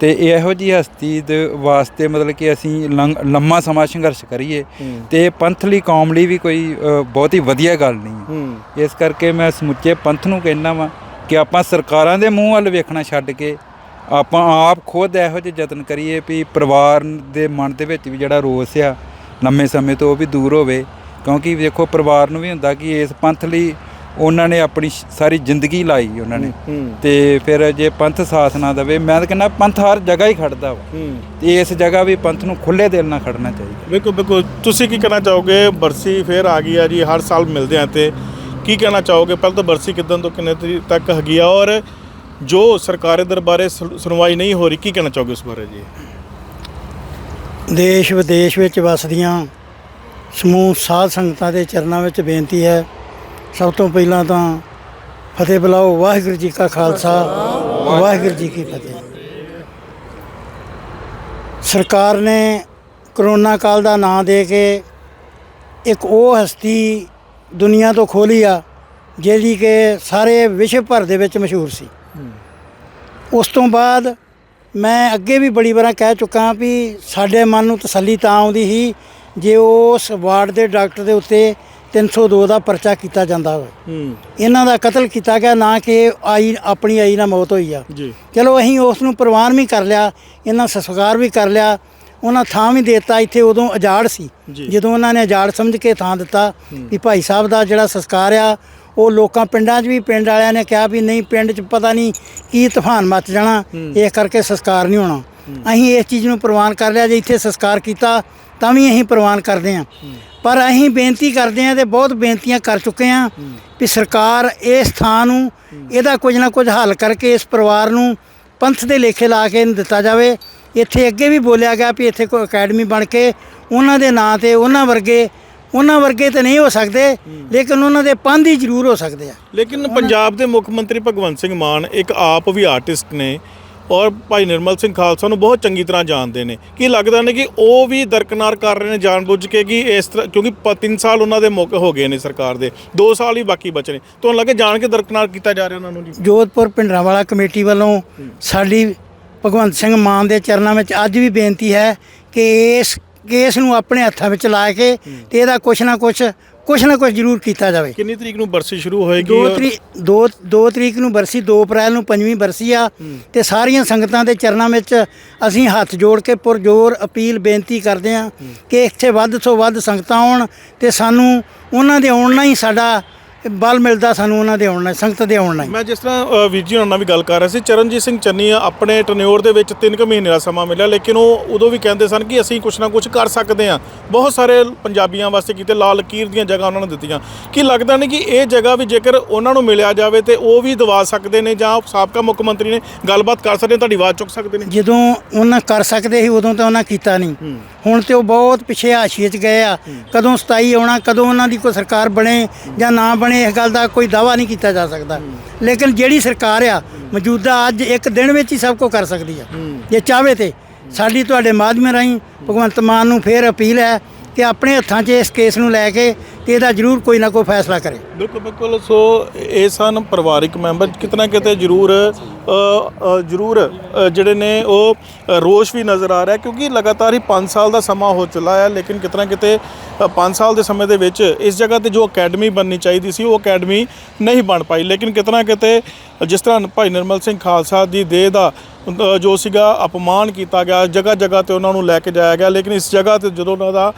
ਤੇ ਇਹੋ ਜੀ ਹਸਤੀ ਦੇ ਵਾਸਤੇ ਮਤਲਬ ਕਿ ਅਸੀਂ ਲੰਗ- ਲੰਮਾ ਸਮਾਂ ਸੰਘਰਸ਼ ਕਰੀਏ ਤੇ ਪੰਥ ਲਈ ਕੌਮ ਲਈ ਵੀ ਕੋਈ ਅ, ਬਹੁਤੀ ਵਧੀਆ ਗੱਲ ਨਹੀਂ ਹੈ। ਇਸ ਕਰਕੇ ਮੈਂ ਸਮੁੱਚੇ ਪੰਥ ਨੂੰ ਕਹਿਣਾ ਵਾਂ ਕਿ ਆਪਾਂ ਸਰਕਾਰਾਂ ਦੇ ਮੂੰਹ ਵੱਲ ਵੇਖਣਾ ਛੱਡ ਕੇ ਆਪਾਂ ਆਪ ਖੁਦ ਇਹੋ ਜਿਹੇ ਯਤਨ ਕਰੀਏ ਵੀ ਪਰਿਵਾਰ ਦੇ ਮਨ ਦੇ ਵਿੱਚ ਵੀ ਜਿਹੜਾ ਰੋਸ ਆ ਲੰਮੇ ਸਮੇਂ ਤੋਂ ਉਹ ਵੀ ਦੂਰ ਹੋਵੇ। ਕਿਉਂਕਿ ਵੇਖੋ ਪਰਿਵਾਰ ਨੂੰ ਵੀ ਹੁੰਦਾ ਕਿ ਇਸ ਪੰਥ ਲਈ ਉਹਨਾਂ ਨੇ ਆਪਣੀ ਸ਼- ਸਾਰੀ ਜ਼ਿੰਦਗੀ ਲਾਈ ਉਹਨਾਂ ਨੇ। ਤੇ ਫਿਰ ਜੇ ਪੰਥ ਸਾਥ ਨਾ ਦੇਵੇ ਮੈਂ ਤਾਂ ਕਹਿੰਦਾ ਪੰਥ ਹਰ ਜਗ੍ਹਾ ਹੀ ਖੜਦਾ ਵਾ। ਤੇ ਇਸ ਜਗ੍ਹਾ ਵੀ ਪੰਥ ਨੂੰ ਖੁੱਲੇ ਦਿਲ ਨਾਲ ਖੜਨਾ ਚਾਹੀਦਾ। ਬਿਲਕੁਲ ਬਿਲਕੁਲ ਤੁਸੀਂ ਕੀ ਕਹਿਣਾ ਚਾਹੋਗੇ? ਬਰਸੀ ਫੇਰ ਆ ਗਈ ਆ ਜੀ ਹਰ ਸਾਲ ਮਿਲਦੇ ਆ ਤੇ ਕੀ ਕਹਿਣਾ ਚਾਹੋਗੇ? ਪਹਿਲਾਂ ਤਾਂ ਬਰਸੀ ਕਿਦਾਂ ਤੋਂ ਕਿੰਨੇ ਤਰੀਕ ਤੱਕ ਹੈਗੀ ਆ? ਔਰ ਜੋ ਸਰਕਾਰੀ ਦਰਬਾਰੇ ਸੁ- ਸੁਣਵਾਈ ਨਹੀਂ ਹੋ ਰਹੀ ਕੀ ਕਹਿਣਾ ਚਾਹੋਗੇ ਉਸ ਬਾਰੇ ਜੀ? ਦੇਸ਼ ਵਿਦੇਸ਼ ਵਿੱਚ ਵਸਦੀਆਂ ਸਮੂਹ ਸਾਧ ਸੰਗਤਾਂ ਦੇ ਚਰਨਾਂ ਵਿੱਚ ਬੇਨਤੀ ਹੈ ਸਭ ਤੋਂ ਪਹਿਲਾਂ ਤਾਂ ਫਤਿਹ ਬੁਲਾਓ, ਵਾਹਿਗੁਰੂ ਜੀ ਕਾ ਖਾਲਸਾ, ਵਾਹਿਗੁਰੂ ਜੀ ਕੀ ਫਤਿਹ। ਸਰਕਾਰ ਨੇ ਕਰੋਨਾ ਕਾਲ ਦਾ ਨਾਂ ਦੇ ਕੇ ਇੱਕ ਉਹ ਹਸਤੀ ਦੁਨੀਆ ਤੋਂ ਖੋਲੀ ਆ ਜਿਹੜੀ ਕਿ ਸਾਰੇ ਵਿਸ਼ਵ ਭਰ ਦੇ ਵਿੱਚ ਮਸ਼ਹੂਰ ਸੀ। ਉਸ ਤੋਂ ਬਾਅਦ ਮੈਂ ਅੱਗੇ ਵੀ ਬੜੀ ਵਾਰਾਂ ਕਹਿ ਚੁੱਕਾ ਵੀ ਸਾਡੇ ਮਨ ਨੂੰ ਤਸੱਲੀ ਤਾਂ ਆਉਂਦੀ ਸੀ ਜੇ ਉਸ ਵਾਰਡ ਦੇ ਡਾਕਟਰ ਦੇ ਉੱਤੇ 302 ਦਾ ਪਰਚਾ ਕੀਤਾ ਜਾਂਦਾ ਹੂੰ। ਇਹਨਾਂ ਦਾ ਕਤਲ ਕੀਤਾ ਗਿਆ ਨਾ ਕਿ ਆਈ ਆਪਣੀ ਆਈ ਨਾਲ ਮੌਤ ਹੋਈ ਆ। ਜੀ। ਚਲੋ ਅਸੀਂ ਉਸ ਨੂੰ ਪ੍ਰਵਾਨ ਵੀ ਕਰ ਲਿਆ ਇਹਨਾਂ ਸੰਸਕਾਰ ਵੀ ਕਰ ਲਿਆ ਉਹਨਾਂ ਥਾਂ ਵੀ ਦਿੱਤਾ ਇੱਥੇ ਉਦੋਂ ਉਜਾੜ ਸੀ। ਜਦੋਂ ਉਹਨਾਂ ਨੇ ਉਜਾੜ ਸਮਝ ਕੇ ਥਾਂ ਦਿੱਤਾ ਵੀ ਭਾਈ ਸਾਹਿਬ ਦਾ ਜਿਹੜਾ ਸੰਸਕਾਰ ਆ ਉਹ ਲੋਕਾਂ ਪਿੰਡਾਂ 'ਚ ਵੀ ਪਿੰਡ ਵਾਲਿਆਂ ਨੇ ਕਿਹਾ ਵੀ ਨਹੀਂ ਪਿੰਡ 'ਚ ਪਤਾ ਨਹੀਂ ਕੀ ਤੂਫਾਨ ਮੱਚ ਜਾਣਾ ਇਸ ਕਰਕੇ ਸੰਸਕਾਰ ਨਹੀਂ ਹੋਣਾ। ਅਸੀਂ ਇਸ ਚੀਜ਼ ਨੂੰ ਪ੍ਰਵਾਨ ਕਰ ਲਿਆ ਜੇ ਇੱਥੇ ਸੰਸਕਾਰ ਕੀਤਾ ਤਾਂ ਵੀ ਅਸੀਂ ਪ੍ਰਵਾਨ ਕਰਦੇ ਹਾਂ। ਪਰ ਅਸੀਂ ਬੇਨਤੀ ਕਰਦੇ ਹਾਂ ਤੇ ਬਹੁਤ ਬੇਨਤੀਆਂ ਕਰ ਚੁੱਕੇ ਹਾਂ ਵੀ ਸਰਕਾਰ ਇਸ ਥਾਂ ਨੂੰ ਇਹਦਾ ਕੁਝ ਨਾ ਕੁਝ ਹੱਲ ਕਰਕੇ ਇਸ ਪਰਿਵਾਰ ਨੂੰ ਪੰਥ ਦੇ ਲੇਖੇ ਲਾ ਕੇ ਇਹਨੂੰ ਦਿੱਤਾ ਜਾਵੇ। ਇੱਥੇ ਅੱਗੇ ਵੀ ਬੋਲਿਆ ਗਿਆ ਵੀ ਇੱਥੇ ਕੋਈ ਅਕੈਡਮੀ ਬਣ ਕੇ ਉਹਨਾਂ ਦੇ ਨਾਂ ਤੇ ਉਹਨਾਂ ਵਰਗੇ ਉਹਨਾਂ ਵਰਗੇ ਤਾਂ ਨਹੀਂ ਹੋ ਸਕਦੇ ਲੇਕਿਨ ਉਹਨਾਂ ਦੇ ਪੰਧ ਹੀ ਜ਼ਰੂਰ ਹੋ ਸਕਦੇ ਆ। ਲੇਕਿਨ ਪੰਜਾਬ ਦੇ ਮੁੱਖ ਮੰਤਰੀ ਭਗਵੰਤ ਸਿੰਘ ਮਾਨ ਇੱਕ ਆਪ ਵੀ ਆਰਟਿਸਟ ਨੇ। ਔਰ ਭਾਈ ਨਿਰਮਲ ਸਿੰਘ ਖਾਲਸਾ ਨੂੰ ਬਹੁਤ ਚੰਗੀ ਤਰ੍ਹਾਂ ਜਾਣਦੇ ਨੇ। ਕੀ ਲੱਗਦਾ ਨੇ ਕਿ ਉਹ ਵੀ ਦਰਕਨਾਰ ਕਰ ਰਹੇ ਨੇ ਜਾਣਬੁੱਝ ਕੇ ਕਿ ਇਸ ਤਰ੍ਹਾਂ ਕਿਉਂਕਿ 3 ਸਾਲ ਉਹਨਾਂ ਦੇ ਮੌਕੇ ਹੋ ਗਏ ਨੇ ਸਰਕਾਰ ਦੇ। 2 ਸਾਲ ਹੀ ਬਾਕੀ ਬਚੇ ਨੇ। ਤੁਹਾਨੂੰ ਲੱਗੇ ਜਾਣ ਕੇ ਦਰਕਨਾਰ ਕੀਤਾ ਜਾ ਰਿਹਾ ਉਹਨਾਂ ਨੂੰ ਜੀ? ਜੋਧਪੁਰ ਪਿੰਡਰਾਂਵਾਲਾ ਕਮੇਟੀ ਵੱਲੋਂ ਸਾਡੀ ਭਗਵੰਤ ਸਿੰਘ ਮਾਨ ਦੇ ਚਰਨਾਂ ਵਿੱਚ ਅੱਜ ਵੀ ਬੇਨਤੀ ਹੈ ਕਿ ਇਸ ਕੇਸ ਨੂੰ ਆਪਣੇ ਹੱਥਾਂ ਵਿੱਚ ਲਾ ਕੇ ਤੇ ਇਹਦਾ ਕੁਛ ਨਾ ਕੁਛ ਕੁਛ ਨਾ ਕੁਛ ਜ਼ਰੂਰ ਕੀਤਾ ਜਾਵੇ। ਕਿੰਨੀ ਤਰੀਕ ਨੂੰ ਬਰਸੀ ਸ਼ੁਰੂ ਹੋਏਗੀ? ਦੋ ਔਰ- ਤਰੀਕ ਦੋ ਦੋ ਤਰੀਕ ਨੂੰ ਬਰਸੀ 2 ਅਪ੍ਰੈਲ ਨੂੰ ਪੰਜਵੀਂ ਬਰਸੀ ਆ ਤੇ ਸਾਰੀਆਂ ਸੰਗਤਾਂ ਦੇ ਚਰਨਾਂ ਵਿੱਚ ਅਸੀਂ ਹੱਥ ਜੋੜ ਕੇ ਪੁਰਜੋਰ ਅਪੀਲ ਬੇਨਤੀ ਕਰਦੇ ਹਾਂ। ਕਿ ਇੱਥੇ ਵੱਧ ਤੋਂ ਵੱਧ ਸੰਗਤਾਂ ਆਉਣ ਤੇ ਸਾਨੂੰ ਉਹਨਾਂ ਦੇ ਆਉਣ ਨਾਲ ਹੀ ਸਾਡਾ ਬਲ ਮਿਲਦਾ ਸਾਨੂੰ ਉਹਨਾਂ ਦੇ ਆਉਣ ਨਾਲ ਸੰਗਤ ਦੇ ਆਉਣ ਨਾਲ। ਮੈਂ ਜਿਸ ਤਰ੍ਹਾਂ ਅ, ਵੀਰ ਜੀ ਹੋਰਾਂ ਨਾਲ ਵੀ ਗੱਲ ਕਰ ਰਿਹਾ ਸੀ ਚਰਨਜੀਤ ਸਿੰਘ ਚੰਨੀ ਆਪਣੇ ਟਨਿਓਰ ਦੇ ਵਿੱਚ 3 ਕੁ ਮਹੀਨੇ ਦਾ ਸਮਾਂ ਮਿਲਿਆ ਲੇਕਿਨ ਉਹ ਉਦੋਂ ਵੀ ਕਹਿੰਦੇ ਸਨ ਕਿ ਅਸੀਂ ਕੁਛ ਨਾ ਕੁਛ ਕਰ ਸਕਦੇ ਹਾਂ। ਬਹੁਤ ਸਾਰੇ ਪੰਜਾਬੀਆਂ ਵਾਸਤੇ ਕੀਤੇ ਲਾਲ ਲਕੀਰ ਦੀਆਂ ਜਗ੍ਹਾ ਉਹਨਾਂ ਨੇ ਦਿੱਤੀਆਂ। ਕੀ ਲੱਗਦਾ ਨਹੀਂ ਕਿ ਇਹ ਜਗ੍ਹਾ ਵੀ ਜੇਕਰ ਉਹਨਾਂ ਨੂੰ ਮਿਲਿਆ ਜਾਵੇ ਤੇ ਉਹ ਵੀ ਦਵਾ ਸਕਦੇ ਨੇ ਜਾਂ ਸਾਬਕਾ ਮੁੱਖ ਮੰਤਰੀ ਨੇ ਗੱਲਬਾਤ ਕਰ ਸਕਦੇ ਨੇ ਤੁਹਾਡੀ ਆਵਾਜ਼ ਚੁੱਕ ਸਕਦੇ ਨੇ? ਜਦੋਂ ਉਹਨਾਂ ਕਰ ਸਕਦੇ ਸੀ ਉਦੋਂ ਤਾਂ ਉਹਨਾਂ ਕੀਤਾ ਨਹੀਂ। ਹੁਣ ਤੇ ਉਹ ਬਹੁਤ ਪਿੱਛੇ ਹਾਸ਼ੀਏ 'ਚ ਗਏ ਆ। ਕਦੋਂ 27 ਆਉਣਾ, ਕਦੋਂ ਉਹਨਾਂ ਦੀ ਕੋਈ ਸਰਕਾਰ ਬਣੇ ਜਾਂ ਨਾ ਬਣੇ, ਇਸ ਗੱਲ ਦਾ ਕੋਈ ਦਾਵਾ ਨਹੀਂ ਕੀਤਾ ਜਾ ਸਕਦਾ। ਲੇਕਿਨ ਜਿਹੜੀ ਸਰਕਾਰ ਆ, ਮੌਜੂਦਾ ਅੱਜ ਇੱਕ ਦਿਨ ਵਿੱਚ ਹੀ ਸਭ ਕੁਝ ਕਰ ਸਕਦੀ ਆ। ਜੇ ਚਾਹਵੇ ਤੇ ਸਾਡੀ ਤੁਹਾਡੇ ਮਾਧਿਅਮ ਰਾਹੀਂ ਭਗਵੰਤ ਮਾਨ ਨੂੰ ਫੇਰ ਅਪੀਲ ਹੈ ਕਿ ਆਪਣੇ ਹੱਥਾਂ 'ਚ ਇਸ ਕੇਸ ਨੂੰ ਲੈ ਕੇ ਤੇ ਇਹਦਾ ਜ਼ਰੂਰ ਕੋਈ ਨਾ ਕੋਈ ਫੈਸਲਾ ਕਰੇ। ਬਿਲਕੁਲ ਬਿਲਕੁਲ, ਸੋ ਇਹ ਸਨ ਪਰਿਵਾਰਿਕ ਮੈਂਬਰ, ਕਿਤਨਾ ਕਿਤੇ ਜ਼ਰੂਰ ਜ਼ਰੂਰ ਜਿਹੜੇ ਨੇ ਉਹ ਰੋਸ਼ ਵੀ ਨਜ਼ਰ ਆ ਰਿਹਾ, ਕਿਉਂਕਿ ਲਗਾਤਾਰ ਹੀ 5 ਸਾਲ ਦਾ ਸਮਾਂ ਹੋ ਚੁੱਲਾ ਹੈ ਲੇਕਿਨ ਕਿਤਨਾ ਕਿਤੇ 5 ਸਾਲ ਦੇ ਸਮੇਂ ਦੇ ਵਿੱਚ ਇਸ ਜਗ੍ਹਾ ਤੇ ਜੋ ਅਕੈਡਮੀ ਬਣਨੀ ਚਾਹੀਦੀ ਸੀ, ਉਹ ਅਕੈਡਮੀ ਨਹੀਂ ਬਣ ਪਾਈ। ਲੇਕਿਨ ਕਿਤਨਾ ਕਿਤੇ ਜਿਸ ਤਰ੍ਹਾਂ ਭਾਈ ਨਿਰਮਲ ਸਿੰਘ ਖਾਲਸਾ ਦੀ ਦੇਹ ਦਾ ਜੋ ਸੀਗਾ ਅਪਮਾਨ ਕੀਤਾ ਗਿਆ ਜਗ੍ਹਾ ਜਗ੍ਹਾ ਤੇ ਉਹਨਾਂ ਨੂੰ ਲੈ ਕੇ ਜਾਇਆ ਗਿਆ, ਲੇਕਿਨ ਇਸ ਜਗ੍ਹਾ ਤੇ ਜਦੋਂ ਉਹਨਾਂ ਦਾ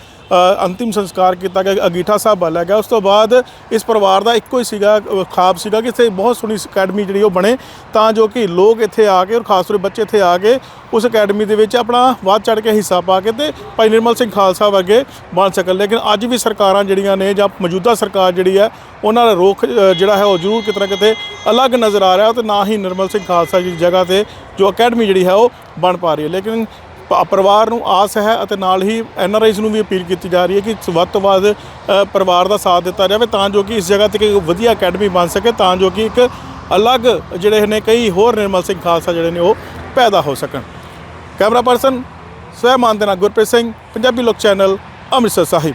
ਅੰਤਿਮ ਸੰਸਕਾਰ ਕੀਤਾ ਗਿਆ, ਅਗੀਠਾ ਸਾਹਿਬ ਬਾਲਿਆ ਗਿਆ। ਉਸ ਤੋਂ ਬਾਅਦ ਇਸ ਪਰਿਵਾਰ ਦਾ ਇੱਕੋ ਹੀ ਸੀਗਾ ਖਾਬ ਸੀਗਾ ਕਿ ਇੱਥੇ ਬਹੁਤ ਸੋਹਣੀ ਅਕੈਡਮੀ ਜਿਹੜੀ ਉਹ ਬਣੇ। ਤਾਂ ਜੋ ਕਿ ਲੋਕ ਇੱਥੇ ਆ ਕੇ ਔਰ ਖਾਸ ਤੌਰ ਤੇ ਬੱਚੇ ਇੱਥੇ ਆ ਕੇ ਉਸ ਅਕੈਡਮੀ ਦੇ ਵਿੱਚ ਆਪਣਾ ਵੱਧ ਚੜ ਕੇ ਹਿੱਸਾ ਪਾ ਕੇ ਤੇ ਭਾਈ ਨਿਰਮਲ ਸਿੰਘ ਖਾਲਸਾ ਵਰਗੇ ਬਣ ਸਕਣ। ਲੇਕਿਨ ਅੱਜ ਵੀ ਸਰਕਾਰਾਂ ਜਿਹੜੀਆਂ ਨੇ ਜਾਂ ਮੌਜੂਦਾ ਸਰਕਾਰ ਜਿਹੜੀ ਹੈ, ਉਹਨਾਂ ਦਾ ਰੁਖ ਜਿਹੜਾ ਹੈ ਉਹ ਜ਼ਰੂਰ ਕਿਤੇ ਨਾ ਕਿਤੇ ਅਲੱਗ ਨਜ਼ਰ ਆ ਰਿਹਾ। ਤੇ ਨਾ ਹੀ ਨਿਰਮਲ ਸਿੰਘ ਖਾਲਸਾ ਜੀ ਦੀ ਜਗ੍ਹਾ ਤੇ ਜੋ ਅਕੈਡਮੀ ਜਿਹੜੀ ਹੈ ਉਹ ਬਣ ਪਾ ਰਹੀ ਹੈ। ਲੇਕਿਨ ਪ- ਪਰਿਵਾਰ ਨੂੰ ਆਸ ਹੈ ਅਤੇ ਨਾਲ ਹੀ ਐਨ ਆਰ ਆਈਜ਼ ਨੂੰ ਵੀ ਅਪੀਲ ਕੀਤੀ ਜਾ ਰਹੀ ਹੈ ਕਿ ਵੱਧ ਤੋਂ ਵੱਧ ਅ, ਪਰਿਵਾਰ ਦਾ ਸਾਥ ਦਿੱਤਾ ਜਾਵੇ ਤਾਂ ਜੋ ਕਿ ਇਸ ਜਗ੍ਹਾ ਤੇ ਇੱਕ ਵਧੀਆ ਅਕੈਡਮੀ ਬਣ ਸਕੇ ਤਾਂ ਜੋ ਕਿ ਇੱਕ ਅਲੱਗ ਜਿਹੜੇ ਨੇ ਕਈ ਹੋਰ ਨਿਰਮਲ ਸਿੰਘ ਖਾਲਸਾ ਜਿਹੜੇ ਨੇ ਉਹ ਪੈਦਾ ਹੋ ਸਕਣ। ਕੈਮਰਾ ਪਰਸਨ ਸਵੈਮਾਨ ਦੇ ਨਾਲ ਗੁਰਪ੍ਰੀਤ ਸਿੰਘ ਪੰਜਾਬੀ ਲੋਕ ਚੈਨਲ ਅੰਮ੍ਰਿਤਸਰ ਸਾਹਿਬ।